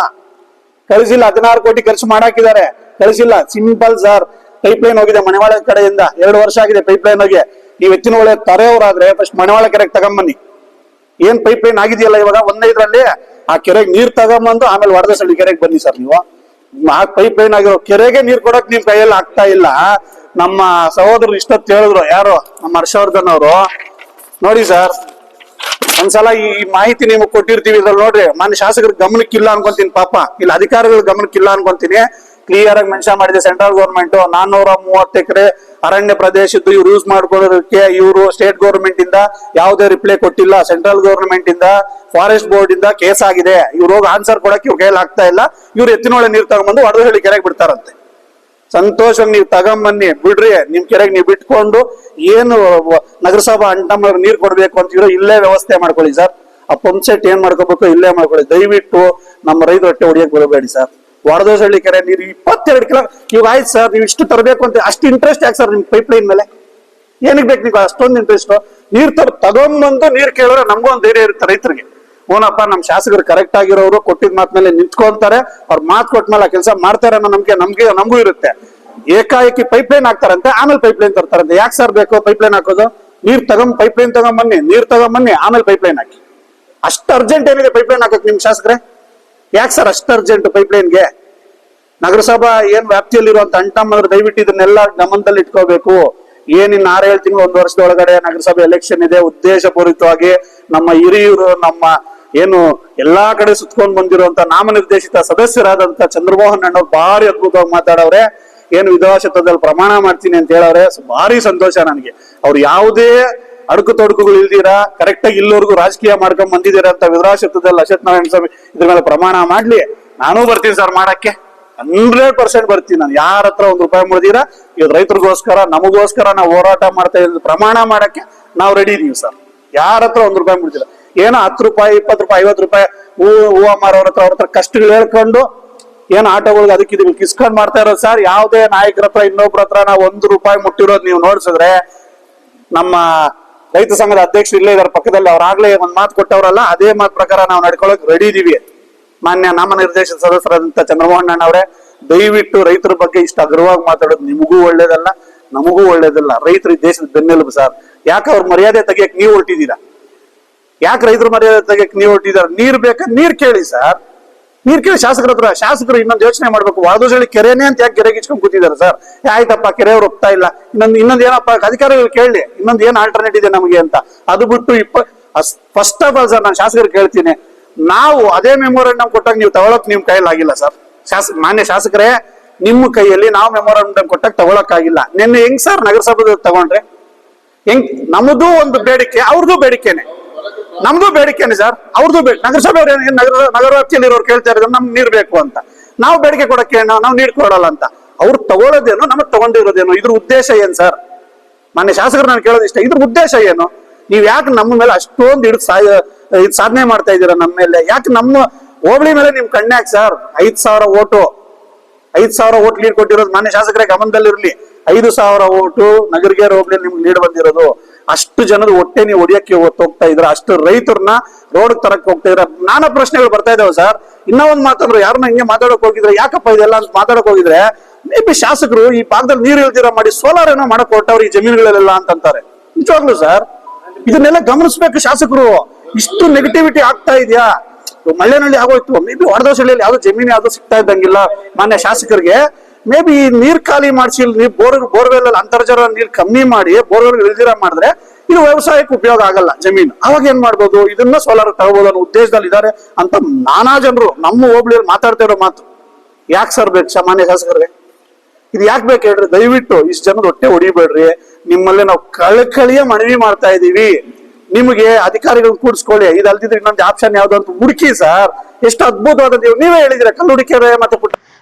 ಕಳಿಸಿಲ್ಲ, ಹದಿನಾರು ಕೋಟಿ ಖರ್ಚು ಮಾಡಾಕಿದ್ದಾರೆ. ಕಳಿಸಿಲ್ಲ. ಸಿಂಪಲ್ ಸರ್ ಪೈಪ್ ಲೈನ್ ಹೋಗಿದೆ ಮನೆವಾಳ ಕಡೆಯಿಂದ. ಎರಡು ವರ್ಷ ಆಗಿದೆ ಪೈಪ್ ಲೈನ್ ಹೋಗಿ. ನೀವು ಎತ್ತಿನ ಒಳೆ ತರೆಯವರಾದ್ರೆ ಫಸ್ಟ್ ಮನೆವಾಳ ಕೆರೆಗೆ ತಗೊಂಬನ್ನಿ. ಏನ್ ಪೈಪ್ ಲೈನ್ ಆಗಿದೆಯಲ್ಲ ಇವಾಗ? ಒಂದೈದರಲ್ಲಿ ಆ ಕೆರೆಗೆ ನೀರ್ ತಗೊಂಬಂದು ಆಮೇಲೆ ವರದಸಳ್ಳಿ ಕೆರೆಗೆ ಬನ್ನಿ ಸರ್ ನೀವು. ಆ ಪೈಪ್ ಲೈನ್ ಆಗಿರೋ ಕೆರೆಗೆ ನೀರ್ ಕೊಡಕ್ ನಿಮ್ ಕೈಯಲ್ಲಿ ಆಗ್ತಾ ಇಲ್ಲ. ನಮ್ಮ ಸಹೋದರರು ಇಷ್ಟೊತ್ತು ಹೇಳಿದ್ರು. ಯಾರು? ನಮ್ಮ ಹರ್ಷವರ್ಧನ್ ಅವರು. ನೋಡಿ ಸರ್, ಒಂದ್ಸಲ ಈ ಮಾಹಿತಿ ನಿಮಗೆ ಕೊಟ್ಟಿರ್ತೀವಿ ಇದ್ರಲ್ಲಿ ನೋಡ್ರಿ. ಮಾನ್ಯ ಶಾಸಕರ ಗಮನಕ್ಕಿಲ್ಲ ಅನ್ಕೊಂತೀನಿ ಪಾಪ. ಇಲ್ಲ ಅಧಿಕಾರಿಗಳ ಗಮನಕ್ಕಿಲ್ಲ ಅನ್ಕೊಂತೀನಿ. ಕ್ಲಿಯರ್ ಆಗಿ ಮೆನ್ಷನ್ ಮಾಡಿದೆ ಸೆಂಟ್ರಲ್ ಗೌರ್ಮೆಂಟ್ ನಾನ್ನೂರ ಮೂವತ್ತು ಎಕರೆ ಅರಣ್ಯ ಪ್ರದೇಶದ್ದು ಇವ್ರು ಯೂಸ್ ಮಾಡ್ಕೊಳ್ಳೋದಕ್ಕೆ ಇವರು ಸ್ಟೇಟ್ ಗೌರ್ಮೆಂಟ್ ಇಂದ ಯಾವುದೇ ರಿಪ್ಲೈ ಕೊಟ್ಟಿಲ್ಲ. ಸೆಂಟ್ರಲ್ ಗೌರ್ಮೆಂಟ್ ಇಂದ ಫಾರೆಸ್ಟ್ ಬೋರ್ಡ್ ಇಂದ ಕೇಸ್ ಆಗಿದೆ. ಇವ್ರು ಹೋಗಿ ಆನ್ಸರ್ ಕೊಡಕ್ಕೆ ಇವ್ರ ಕೈಯಲ್ಲಿ ಆಗ್ತಾ ಇಲ್ಲ. ಇವ್ರು ಎತ್ತಿನೊಳೆ ನೀರು ತಗೊಂಡ್ಬಂದು ಹೇಳಿ ಕೆರೆಗೆ ಬಿಡ್ತಾರಂತೆ. ಸಂತೋಷವಾಗಿ ನೀವು ತಗೊಂಬನ್ನಿ, ಬಿಡ್ರಿ. ನಿಮ್ ಕೆರೆಗೆ ನೀವು ಬಿಟ್ಕೊಂಡು ಏನು ನಗರಸಭಾ ಅಂಟಮ್ಮ ನೀರ್ ಕೊಡ್ಬೇಕು ಅಂತಿರೋ ಇಲ್ಲೇ ವ್ಯವಸ್ಥೆ ಮಾಡ್ಕೊಳ್ಳಿ ಸರ್. ಆ ಪಂಪ್ ಸೆಟ್ ಏನ್ ಮಾಡ್ಕೋಬೇಕು ಇಲ್ಲೇ ಮಾಡ್ಕೊಳ್ಳಿ. ದಯವಿಟ್ಟು ನಮ್ಮ ರೈತರ ಹೊಟ್ಟೆ ಹೊಡಿಯಕ್ ಬರಬೇಡಿ ಸರ್. ವಡದೋಸಳ್ಳಿ ಕೆರೆ, ನೀರು ಇಪ್ಪತ್ತೆರಡು ಕಿಲೋ ಇವಾಗ ಆಯ್ತು ಸರ್, ನೀವು ಇಷ್ಟು ತರಬೇಕು ಅಂತ ಅಷ್ಟು ಇಂಟ್ರೆಸ್ಟ್ ಯಾಕೆ ಸರ್ ನಿಮ್ ಪೈಪ್ ಲೈನ್ ಮೇಲೆ? ಏನಕ್ಕೆ ಬೇಕು ನೀವು ಅಷ್ಟೊಂದು ಇಂಟ್ರೆಸ್ಟ್ ನೀರ್ ತರ ತಗೊಂಬಂದು ನೀರ್ ಕೇಳಿದ್ರೆ ನಮಗೂ ಒಂದು ಧೈರ್ಯ ಇರುತ್ತೆ ರೈತರಿಗೆ. ಓನಪ್ಪ ನಮ್ಮ ಶಾಸಕರು ಕರೆಕ್ಟ್ ಆಗಿರೋರು, ಕೊಟ್ಟಿದ್ ಮಾತ್ ಮೇಲೆ ನಿಂತ್ಕೊಂತಾರೆ, ಅವ್ರ ಮಾತು ಕೊಟ್ಟ ಮೇಲೆ ಕೆಲಸ ಮಾಡ್ತಾರೆ ಅನ್ನೋ ನಮ್ಗೆ ನಮ್ಗೆ ನಮಗೂ ಇರುತ್ತೆ. ಏಕಾಏಕಿ ಪೈಪ್ ಲೈನ್ ಹಾಕ್ತಾರಂತೆ, ಆಮೇಲೆ ಪೈಪ್ ಲೈನ್ ತರ್ತಾರಂತೆ. ಯಾಕೆ ಸರ್ ಬೇಕು ಪೈಪ್ ಲೈನ್ ಹಾಕೋದು? ನೀರ್ ತಗೊಂಡ್ ಪೈಪ್ ಲೈನ್ ತಗೊಂಬನ್ನಿ, ನೀರ್ ತಗೊಂಬನ್ನಿ, ಆಮೇಲೆ ಪೈಪ್ ಲೈನ್ ಹಾಕಿ. ಅಷ್ಟು ಅರ್ಜೆಂಟ್ ಏನಿದೆ ಪೈಪ್ ಲೈನ್ ಹಾಕಕ್ ನಿಮ್ ಶಾಸಕರೇ? ಯಾಕೆ ಸರ್ ಅಷ್ಟು ಅರ್ಜೆಂಟ್ ಪೈಪ್ ಲೈನ್ಗೆ ನಗರಸಭಾ ಏನ್ ವ್ಯಾಪ್ತಿಯಲ್ಲಿರುವಂತ ಅಂಟಮ್ಮಂದ್ರೆ ದಯವಿಟ್ಟು ಇದನ್ನೆಲ್ಲ ಗಮನದಲ್ಲಿ ಇಟ್ಕೋಬೇಕು. ಏನು ಆರು ಏಳು ತಿಂಗಳು ಒಂದು ವರ್ಷದ ಒಳಗಡೆ ನಗರಸಭೆ ಎಲೆಕ್ಷನ್ ಇದೆ. ಉದ್ದೇಶಪೂರಿತವಾಗಿ ನಮ್ಮ ಹಿರಿಯರು, ನಮ್ಮ ಏನು ಎಲ್ಲಾ ಕಡೆ ಸುತ್ಕೊಂಡ್ ಬಂದಿರುವಂತ ನಾಮನಿರ್ದೇಶಿತ ಸದಸ್ಯರಾದಂತ ಚಂದ್ರಮೋಹನ್ ಅಣ್ಣವ್ರು ಭಾರಿ ಅದ್ಭುತವಾಗಿ ಮಾತಾಡವ್ರೆ. ಏನು ವಿಧವಾಶತ್ವದಲ್ಲಿ ಪ್ರಮಾಣ ಮಾಡ್ತೀನಿ ಅಂತ ಹೇಳವ್ರೆ. ಭಾರಿ ಸಂತೋಷ ನನಗೆ. ಅವ್ರು ಯಾವುದೇ ಅಡುಕು ತೊಡಕುಗಳು ಇಲ್ದಿರಾ? ಕರೆಕ್ಟ್ ಆಗಿ ರಾಜಕೀಯ ಮಾಡ್ಕೊಂಡ್ ಬಂದಿದ್ದೀರಾ ಅಂತ ವಿಧಾನಸಭೆಯಲ್ಲಿ ಅಶ್ವಥ್ ನಾರಾಯಣ ಸ್ವಾಮಿ ಇದ್ರ ಮೇಲೆ ಪ್ರಮಾಣ ಮಾಡ್ಲಿ. ನಾನು ಬರ್ತೀನಿ ಸರ್ ಮಾಡಕ್ಕೆ. ಹಂಡ್ರೆಡ್ ಪರ್ಸೆಂಟ್ ಬರ್ತೀನಿ ನಾನು. ಯಾರ ಹತ್ರ ಒಂದು ರೂಪಾಯಿ ಮುಡ್ದಿರಾ ಇವತ್ತು ರೈತರಿಗೋಸ್ಕರ, ನಮಗೋಸ್ಕರ ನಾವು ಹೋರಾಟ ಮಾಡ್ತಾ ಇದ್ದೀವಿ ಪ್ರಮಾಣ ಮಾಡಕ್ಕೆ ನಾವು ರೆಡಿ ಇದೀವಿ ಸರ್. ಯಾರ ಹತ್ರ ಒಂದು ರೂಪಾಯಿ ಮುಡ್ದಿಲ್ಲ ಏನೋ ಹತ್ತು ರೂಪಾಯಿ, ಇಪ್ಪತ್ತು ರೂಪಾಯಿ, ಐವತ್ತು ರೂಪಾಯಿ, ಹೂ ಹೂವ ಮಾರೋರ ಹತ್ರ, ಅವ್ರ ಹತ್ರ ಕಷ್ಟಗಳು ಹೇಳ್ಕೊಂಡು ಏನ್ ಆಟೋಗಳಿಗೆ ಅದಕ್ಕೆ ಇದಕ್ಕೆ ಕಿಸ್ಕೊಂಡ್ ಮಾಡ್ತಾ ಇರೋದು ಸರ್. ಯಾವುದೇ ನಾಯಕರ ಹತ್ರ, ಇನ್ನೊಬ್ರ ಹತ್ರ ನಾವು ಒಂದು ರೂಪಾಯಿ ಮುಟ್ಟಿರೋದು ನೀವು ನೋಡ್ಸಿದ್ರೆ ನಮ್ಮ ರೈತ ಸಂಘದ ಅಧ್ಯಕ್ಷರು ಇಲ್ಲೇ ಇದಾರೆ ಪಕ್ಕದಲ್ಲಿ ಅವ್ರಾಗ್ಲೇ ಒಂದ್ ಮಾತು ಕೊಟ್ಟವ್ರಲ್ಲ, ಅದೇ ಮಾತು ಪ್ರಕಾರ ನಾವು ನಡ್ಕೊಳಕ್ ರೆಡಿ ಇದೀವಿ. ಮಾನ್ಯ ನಾಮನಿರ್ದೇಶಿತ ಸದಸ್ಯರಾದಂತ ಚಂದ್ರಮೋಹನ್ ಅಣ್ಣ ಅವರೇ ದಯವಿಟ್ಟು ರೈತರ ಬಗ್ಗೆ ಇಷ್ಟು ಅಗ್ರವಾಗಿ ಮಾತಾಡೋದು ನಿಮಗೂ ಒಳ್ಳೇದಲ್ಲ, ನಮಗೂ ಒಳ್ಳೇದಲ್ಲ. ರೈತರು ಈ ದೇಶದ ಬೆನ್ನೆಲುಬು ಸರ್. ಯಾಕೆ ಅವ್ರ ಮರ್ಯಾದೆ ತೆಗಿಯಕ್ ನೀವು ಹೊರಟಿದ್ದೀರಾ? ಯಾಕೆ ರೈತರ ಮರ್ಯಾದೆ ತೆಗಿಯಕ್ ನೀವು ಹೊರಟಿದ್ದೀರಾ? ನೀರ್ ಬೇಕಾ ನೀರ್ ಕೇಳಿ ಸರ್. ನೀರ್ ಕೇಳಿ ಶಾಸಕರ ಹತ್ರ, ಶಾಸಕರು ಇನ್ನೊಂದು ಯೋಚನೆ ಮಾಡ್ಬೇಕು. ವಾದೋಜಳಿ ಕೆರೆನೇ ಅಂತ ಯಾಕೆ ಕೆರೆಗೆ ಇಚ್ಕೊಂಡ್ ಕೂತಿದ್ದಾರೆ ಸರ್? ಆಯ್ತಪ್ಪ ಕೆರೆಯವ್ರು ಒಪ್ತಾ ಇಲ್ಲ. ಇನ್ನೊಂದು ಇನ್ನೊಂದು ಏನಪ್ಪ, ಅಧಿಕಾರಿಗಳು ಕೇಳಿ ಇನ್ನೊಂದು ಏನ್ ಆಲ್ಟರ್ನೇಟ್ ಇದೆ ನಮಗೆ ಅಂತ. ಅದು ಬಿಟ್ಟು ಇಪ್ಪ ಫಸ್ಟ್ ಆಫ್ ಆಲ್ ಸರ್, ನಾನು ಶಾಸಕರು ಕೇಳ್ತೀನಿ. ನಾವು ಅದೇ ಮೆಮೊರಂಡಮ್ ಕೊಟ್ಟಾಗ ನೀವು ತಗೊಳಕ್ ನಿಮ್ ಕೈಯಲ್ಲಿ ಆಗಿಲ್ಲ ಸರ್. ಶಾಸ, ಮಾನ್ಯ ಶಾಸಕರೇ, ನಿಮ್ಮ ಕೈಯಲ್ಲಿ ನಾವು ಮೆಮೊರಂಡಮ್ ಕೊಟ್ಟಾಗ ತಗೊಳಕ್ಕಾಗಿಲ್ಲ. ನಿನ್ನೆ ಹೆಂಗ್ ಸರ್ ನಗರಸಭೆ ತಗೊಂಡ್ರೆ? ಹೆಂಗ್, ನಮ್ದು ಒಂದು ಬೇಡಿಕೆ ಅವ್ರದ್ದು ಬೇಡಿಕೆನೆ. ನಮ್ದು ಬೇಡಿಕೆನೆ ಸರ್? ಅವ್ರದ್ದು ಬೇಡ ನಗರಸಭೆ ನಗರ ನಗರ ವ್ಯಾಪ್ತಿಯಲ್ಲಿ ಇರೋರು ಕೇಳ್ತಾ ಇರೋದು ನಮ್ಗೆ ನೀರ್ ಬೇಕು ಅಂತ. ನಾವು ಬೇಡಿಕೆ ಕೊಡಕ್ಕೆ ನಾವು ನೀರ್ ಕೊಡಲ್ಲ ಅಂತ. ಅವ್ರು ತಗೊಳ್ಳೋದೇನು, ನಮಗ್ ತಗೊಂಡಿರೋದೇನು, ಇದ್ರ ಉದ್ದೇಶ ಏನ್ ಸರ್? ಮಾನ್ಯ ಶಾಸಕರು ನಾನು ಕೇಳೋದು ಇಷ್ಟ. ಇದ್ರ ಉದ್ದೇಶ ಏನು? ನೀವ್ ಯಾಕೆ ನಮ್ಮ ಮೇಲೆ ಅಷ್ಟೊಂದು ಹಿಡಿದು ಸಾಧನೆ ಮಾಡ್ತಾ ಇದ್ದೀರಾ ನಮ್ಮ ಮೇಲೆ? ಯಾಕೆ ನಮ್ಮ ಹೋಬಳಿ ಮೇಲೆ ನಿಮ್ ಕಣ್ಣ್ಯಾಕ್ ಸರ್? ಐದ್ ಸಾವಿರ ಓಟು. ಐದ್ ಸಾವಿರ ಓಟ್ ಲೀಡ್ ಕೊಟ್ಟಿರೋದು ಮಾನ್ಯ ಶಾಸಕರೇ ಗಮನದಲ್ಲಿರ್ಲಿ. ಐದು ಸಾವಿರ ಓಟು ನಗರಿಗೆ ಹೋಗ್ಲಿ ನಿಮ್ಗೆ ನೀಡ್ ಬಂದಿರೋದು. ಅಷ್ಟು ಜನರು ಹೊಟ್ಟೆ ಹೊಡಿಯಕ್ಕೆ ಹೊತ್ತು ಹೋಗ್ತಾ ಇದ್ರ ಅಷ್ಟು ರೈತರನ್ನ ರೋಡ್ ತರಕ್ ಹೋಗ್ತಾ ಇದ್ರ ನಾನಾ ಪ್ರಶ್ನೆಗಳು ಬರ್ತಾ ಇದಾವೆ ಸರ್. ಇನ್ನೂ ಒಂದ್ ಮಾತಂದ್ರೆ ಯಾರನ್ನ ಹಿಂಗೆ ಮಾತಾಡಕ್ ಹೋಗಿದ್ರೆ ಯಾಕಪ್ಪ ಇದೆಲ್ಲ ಅಂತ ಮಾತಾಡಕ್ ಹೋಗಿದ್ರೆ ಮೇ ಬಿ ಶಾಸಕರು ಈ ಭಾಗದಲ್ಲಿ ನೀರು ಇಲ್ದಿರ ಮಾಡಿ ಸೋಲಾರ್ ಏನೋ ಮಾಡಕ್ ಹೊರಟವ್ರು ಈ ಜಮೀನುಗಳಲ್ಲೆಲ್ಲ ಅಂತಂತಾರೆ. ನಿಜವಾಗ್ಲು ಸರ್? ಇದನ್ನೆಲ್ಲ ಗಮನಿಸ್ಬೇಕು ಶಾಸಕರು. ಇಷ್ಟು ನೆಗೆಟಿವಿಟಿ ಆಗ್ತಾ ಇದೆಯಾ? ಮಳೆನಳ್ಳಿ ಆಗೋಯ್ತು. ಮೇ ಬಿ ಹೊಡೆದೋಸಳ್ಳಿಯಲ್ಲಿ ಯಾವ್ದೋ ಜಮೀನು ಯಾವ್ದೋ ಸಿಗ್ತಾ ಇದ್ದಂಗಿಲ್ಲ ಮಾನ್ಯ ಶಾಸಕರಿಗೆ. ಮೇ ಬಿ ನೀರ್ ಖಾಲಿ ಮಾಡಿಸಿ ನೀರ್ ಬೋರ್ ಬೋರ್ವೆಲ್ ಅಲ್ಲಿ ಅಂತರ್ಜಲ ನೀರ್ ಕಮ್ಮಿ ಮಾಡಿ ಬೋರ್ವೆಲ್ ಇಳಿದಿರ ಮಾಡಿದ್ರೆ ಇದು ವ್ಯವಸಾಯಕ್ಕೆ ಉಪಯೋಗ ಆಗಲ್ಲ ಜಮೀನು. ಅವಾಗ ಏನ್ ಮಾಡ್ಬೋದು? ಇದನ್ನ ಸೋಲಾರ್ ತಗೋಬಹುದು ಅನ್ನೋ ಉದ್ದೇಶದಲ್ಲಿ ಇದ್ದಾರೆ ಅಂತ ನಾನಾ ಜನರು, ನಮ್ಮ ಹೋಬಳಿಯಲ್ಲಿ ಮಾತಾಡ್ತಾ ಇರೋ ಮಾತು. ಯಾಕೆ ಸರ್ ಬೇಕು? ಸಾಮಾನ್ಯ ಶಾಸಕರಿಗೆ ಇದು ಯಾಕೆ ಬೇಕು ಹೇಳ್ರಿ? ದಯವಿಟ್ಟು ಇಷ್ಟು ಜನದ ಹೊಟ್ಟೆ ಹೊಡಿಬೇಡ್ರಿ. ನಿಮ್ಮಲ್ಲಿ ನಾವು ಕಳಕಳಿಯ ಮನವಿ ಮಾಡ್ತಾ ಇದೀವಿ. ನಿಮಗೆ ಅಧಿಕಾರಿಗಳನ್ನ ಕೂಡಿಸ್ಕೊಳ್ಳಿ. ಇದು ಅಲ್ದಿದ್ರೆ ಇನ್ನೊಂದು ಆಪ್ಷನ್ ಯಾವ್ದು ಅಂತ ಹುಡುಕಿ ಸರ್ ಎಷ್ಟು ಅದ್ಭುತವಾದ ನೀವು ನೀವೇ ಹೇಳಿದ್ರೆ ಹುಡುಕಿದ್ರೆ ಮತ್ತೆ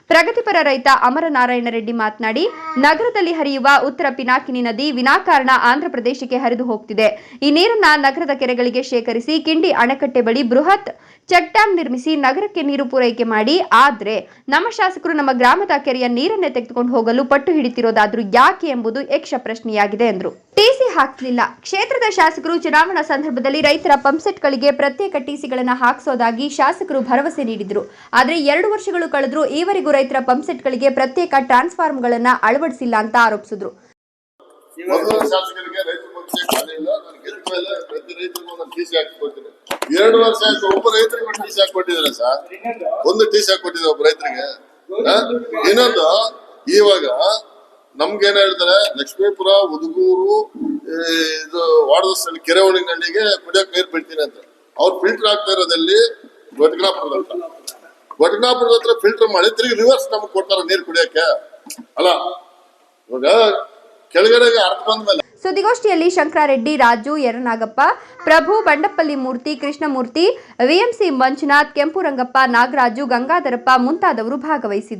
ಪ್ರಗತಿಪರ ರೈತ ಅಮರನಾರಾಯಣ ರೆಡ್ಡಿ ಮಾತನಾಡಿ, ನಗರದಲ್ಲಿ ಹರಿಯುವ ಉತ್ತರ ಪಿನಾಕಿನಿ ನದಿ ವಿನಾಕಾರಣ ಆಂಧ್ರಪ್ರದೇಶಕ್ಕೆ ಹರಿದು ಹೋಗ್ತಿದೆ. ಈ ನೀರನ್ನ ನಗರದ ಕೆರೆಗಳಿಗೆ ಶೇಖರಿಸಿ, ಕಿಂಡಿ ಅಣೆಕಟ್ಟೆ ಬಳಿ ಬೃಹತ್ ಚೆಕ್ ನಿರ್ಮಿಸಿ ನಗರಕ್ಕೆ ನೀರು ಪೂರೈಕೆ ಮಾಡಿ, ಆದ್ರೆ ನಮ್ಮ ಶಾಸಕರು ನಮ್ಮ ಗ್ರಾಮದ ಕೆರೆಯ ನೀರನ್ನೇ ತೆಗೆದುಕೊಂಡು ಹೋಗಲು ಪಟ್ಟು ಹಿಡಿತಿರೋದಾದ್ರೂ ಯಾಕೆ ಎಂಬುದು ಯಕ್ಷ ಪ್ರಶ್ನೆಯಾಗಿದೆ ಎಂದರು. ಟಿಸಿ ಹಾಕಲಿಲ್ಲ. ಕ್ಷೇತ್ರದ ಶಾಸಕರು ಚುನಾವಣಾ ಸಂದರ್ಭದಲ್ಲಿ ರೈತರ ಪಂಪ್ಸೆಟ್ಗಳಿಗೆ ಪ್ರತ್ಯೇಕ ಟಿಸಿಗಳನ್ನು ಹಾಕಿಸೋದಾಗಿ ಶಾಸಕರು ಭರವಸೆ ನೀಡಿದ್ರು. ಆದ್ರೆ ಎರಡು ವರ್ಷಗಳು ಕಳೆದ್ರು ಈವರೆಗೂ ರೈತರ ಪಂಪ್ಸೆಟ್ಗಳಿಗೆ ಪ್ರತ್ಯೇಕ ಟ್ರಾನ್ಸ್ಫಾರ್ಮ್ಗಳನ್ನು ಅಳವಡಿಸಿಲ್ಲ ಅಂತ ಆರೋಪಿಸಿದ್ರು. ಗೆದ್ದ ಮೇಲೆ ಪ್ರತಿ ರೈತರಿಗೂ ಒಂದು ಟಿ ಸಿ ಹಾಕಿಕೊಡ್ತೀನಿ ಎರಡು ವರ್ಷ ಆಯ್ತು. ಒಬ್ಬ ರೈತರಿಗೆ ಟಿ ಕೊಟ್ಟಿದ್ರೆ ಹಾಕೊಟ್ಟಿದ್ದಾರೆ ಸರ್. ಒಂದು ಟಿ ಶಾಕ್ ಹಾಕೊಟ್ಟಿದ್ದಾರೆ ಒಬ್ಬ ರೈತರಿಗೆ? ಇನ್ನೊಂದು, ಇವಾಗ ನಮ್ಗೇನ್ ಹೇಳ್ತಾರೆ, ಲಕ್ಷ್ಮೀಪುರ ಉದಗೂರು ಇದು ಇದು ಕೆರೆ ಕೆರೆಹೊಳಿನಹಳ್ಳಿಗೆ ಕುಡಿಯೋಕೆ ನೀರು ಬಿಡ್ತೀನಿ ಅಂತ. ಅವ್ರು ಫಿಲ್ಟರ್ ಆಗ್ತಾ ಇರೋದಲ್ಲಿ ಘಟನಾಪುರದ ಹತ್ರ. ಘಟನಾಪುರದ ಹತ್ರ ಫಿಲ್ಟರ್ ಮಾಡಿ ತಿರುಗಿ ರಿವರ್ಸ್ ನಮ್ಗೆ ಕೊಡ್ತಾರ ನೀರು ಕುಡಿಯಕ್ಕೆ. ಅಲ್ಲ, ಇವಾಗ ಕೆಳಗಡೆಗೆ ಅರ್ಥ ಬಂದ್ಮೇಲೆ ಸುದ್ದಿಗೋಷ್ಠಿಯಲ್ಲಿ ಶಂಕರಾರೆಡ್ಡಿ, ರಾಜು ಯರನಾಗಪ್ಪ ಪ್ರಭು ಬಂಡಪ್ಪಲ್ಲಿ ಮೂರ್ತಿ, ಕೃಷ್ಣಮೂರ್ತಿ, ವಿಎಂಸಿ ಮಂಜುನಾಥ್ ಕೆಂಪುರಂಗಪ್ಪ ನಾಗರಾಜು, ಗಂಗಾಧರಪ್ಪ ಮುಂತಾದವರು ಭಾಗವಹಿಸಿದ್ದರು.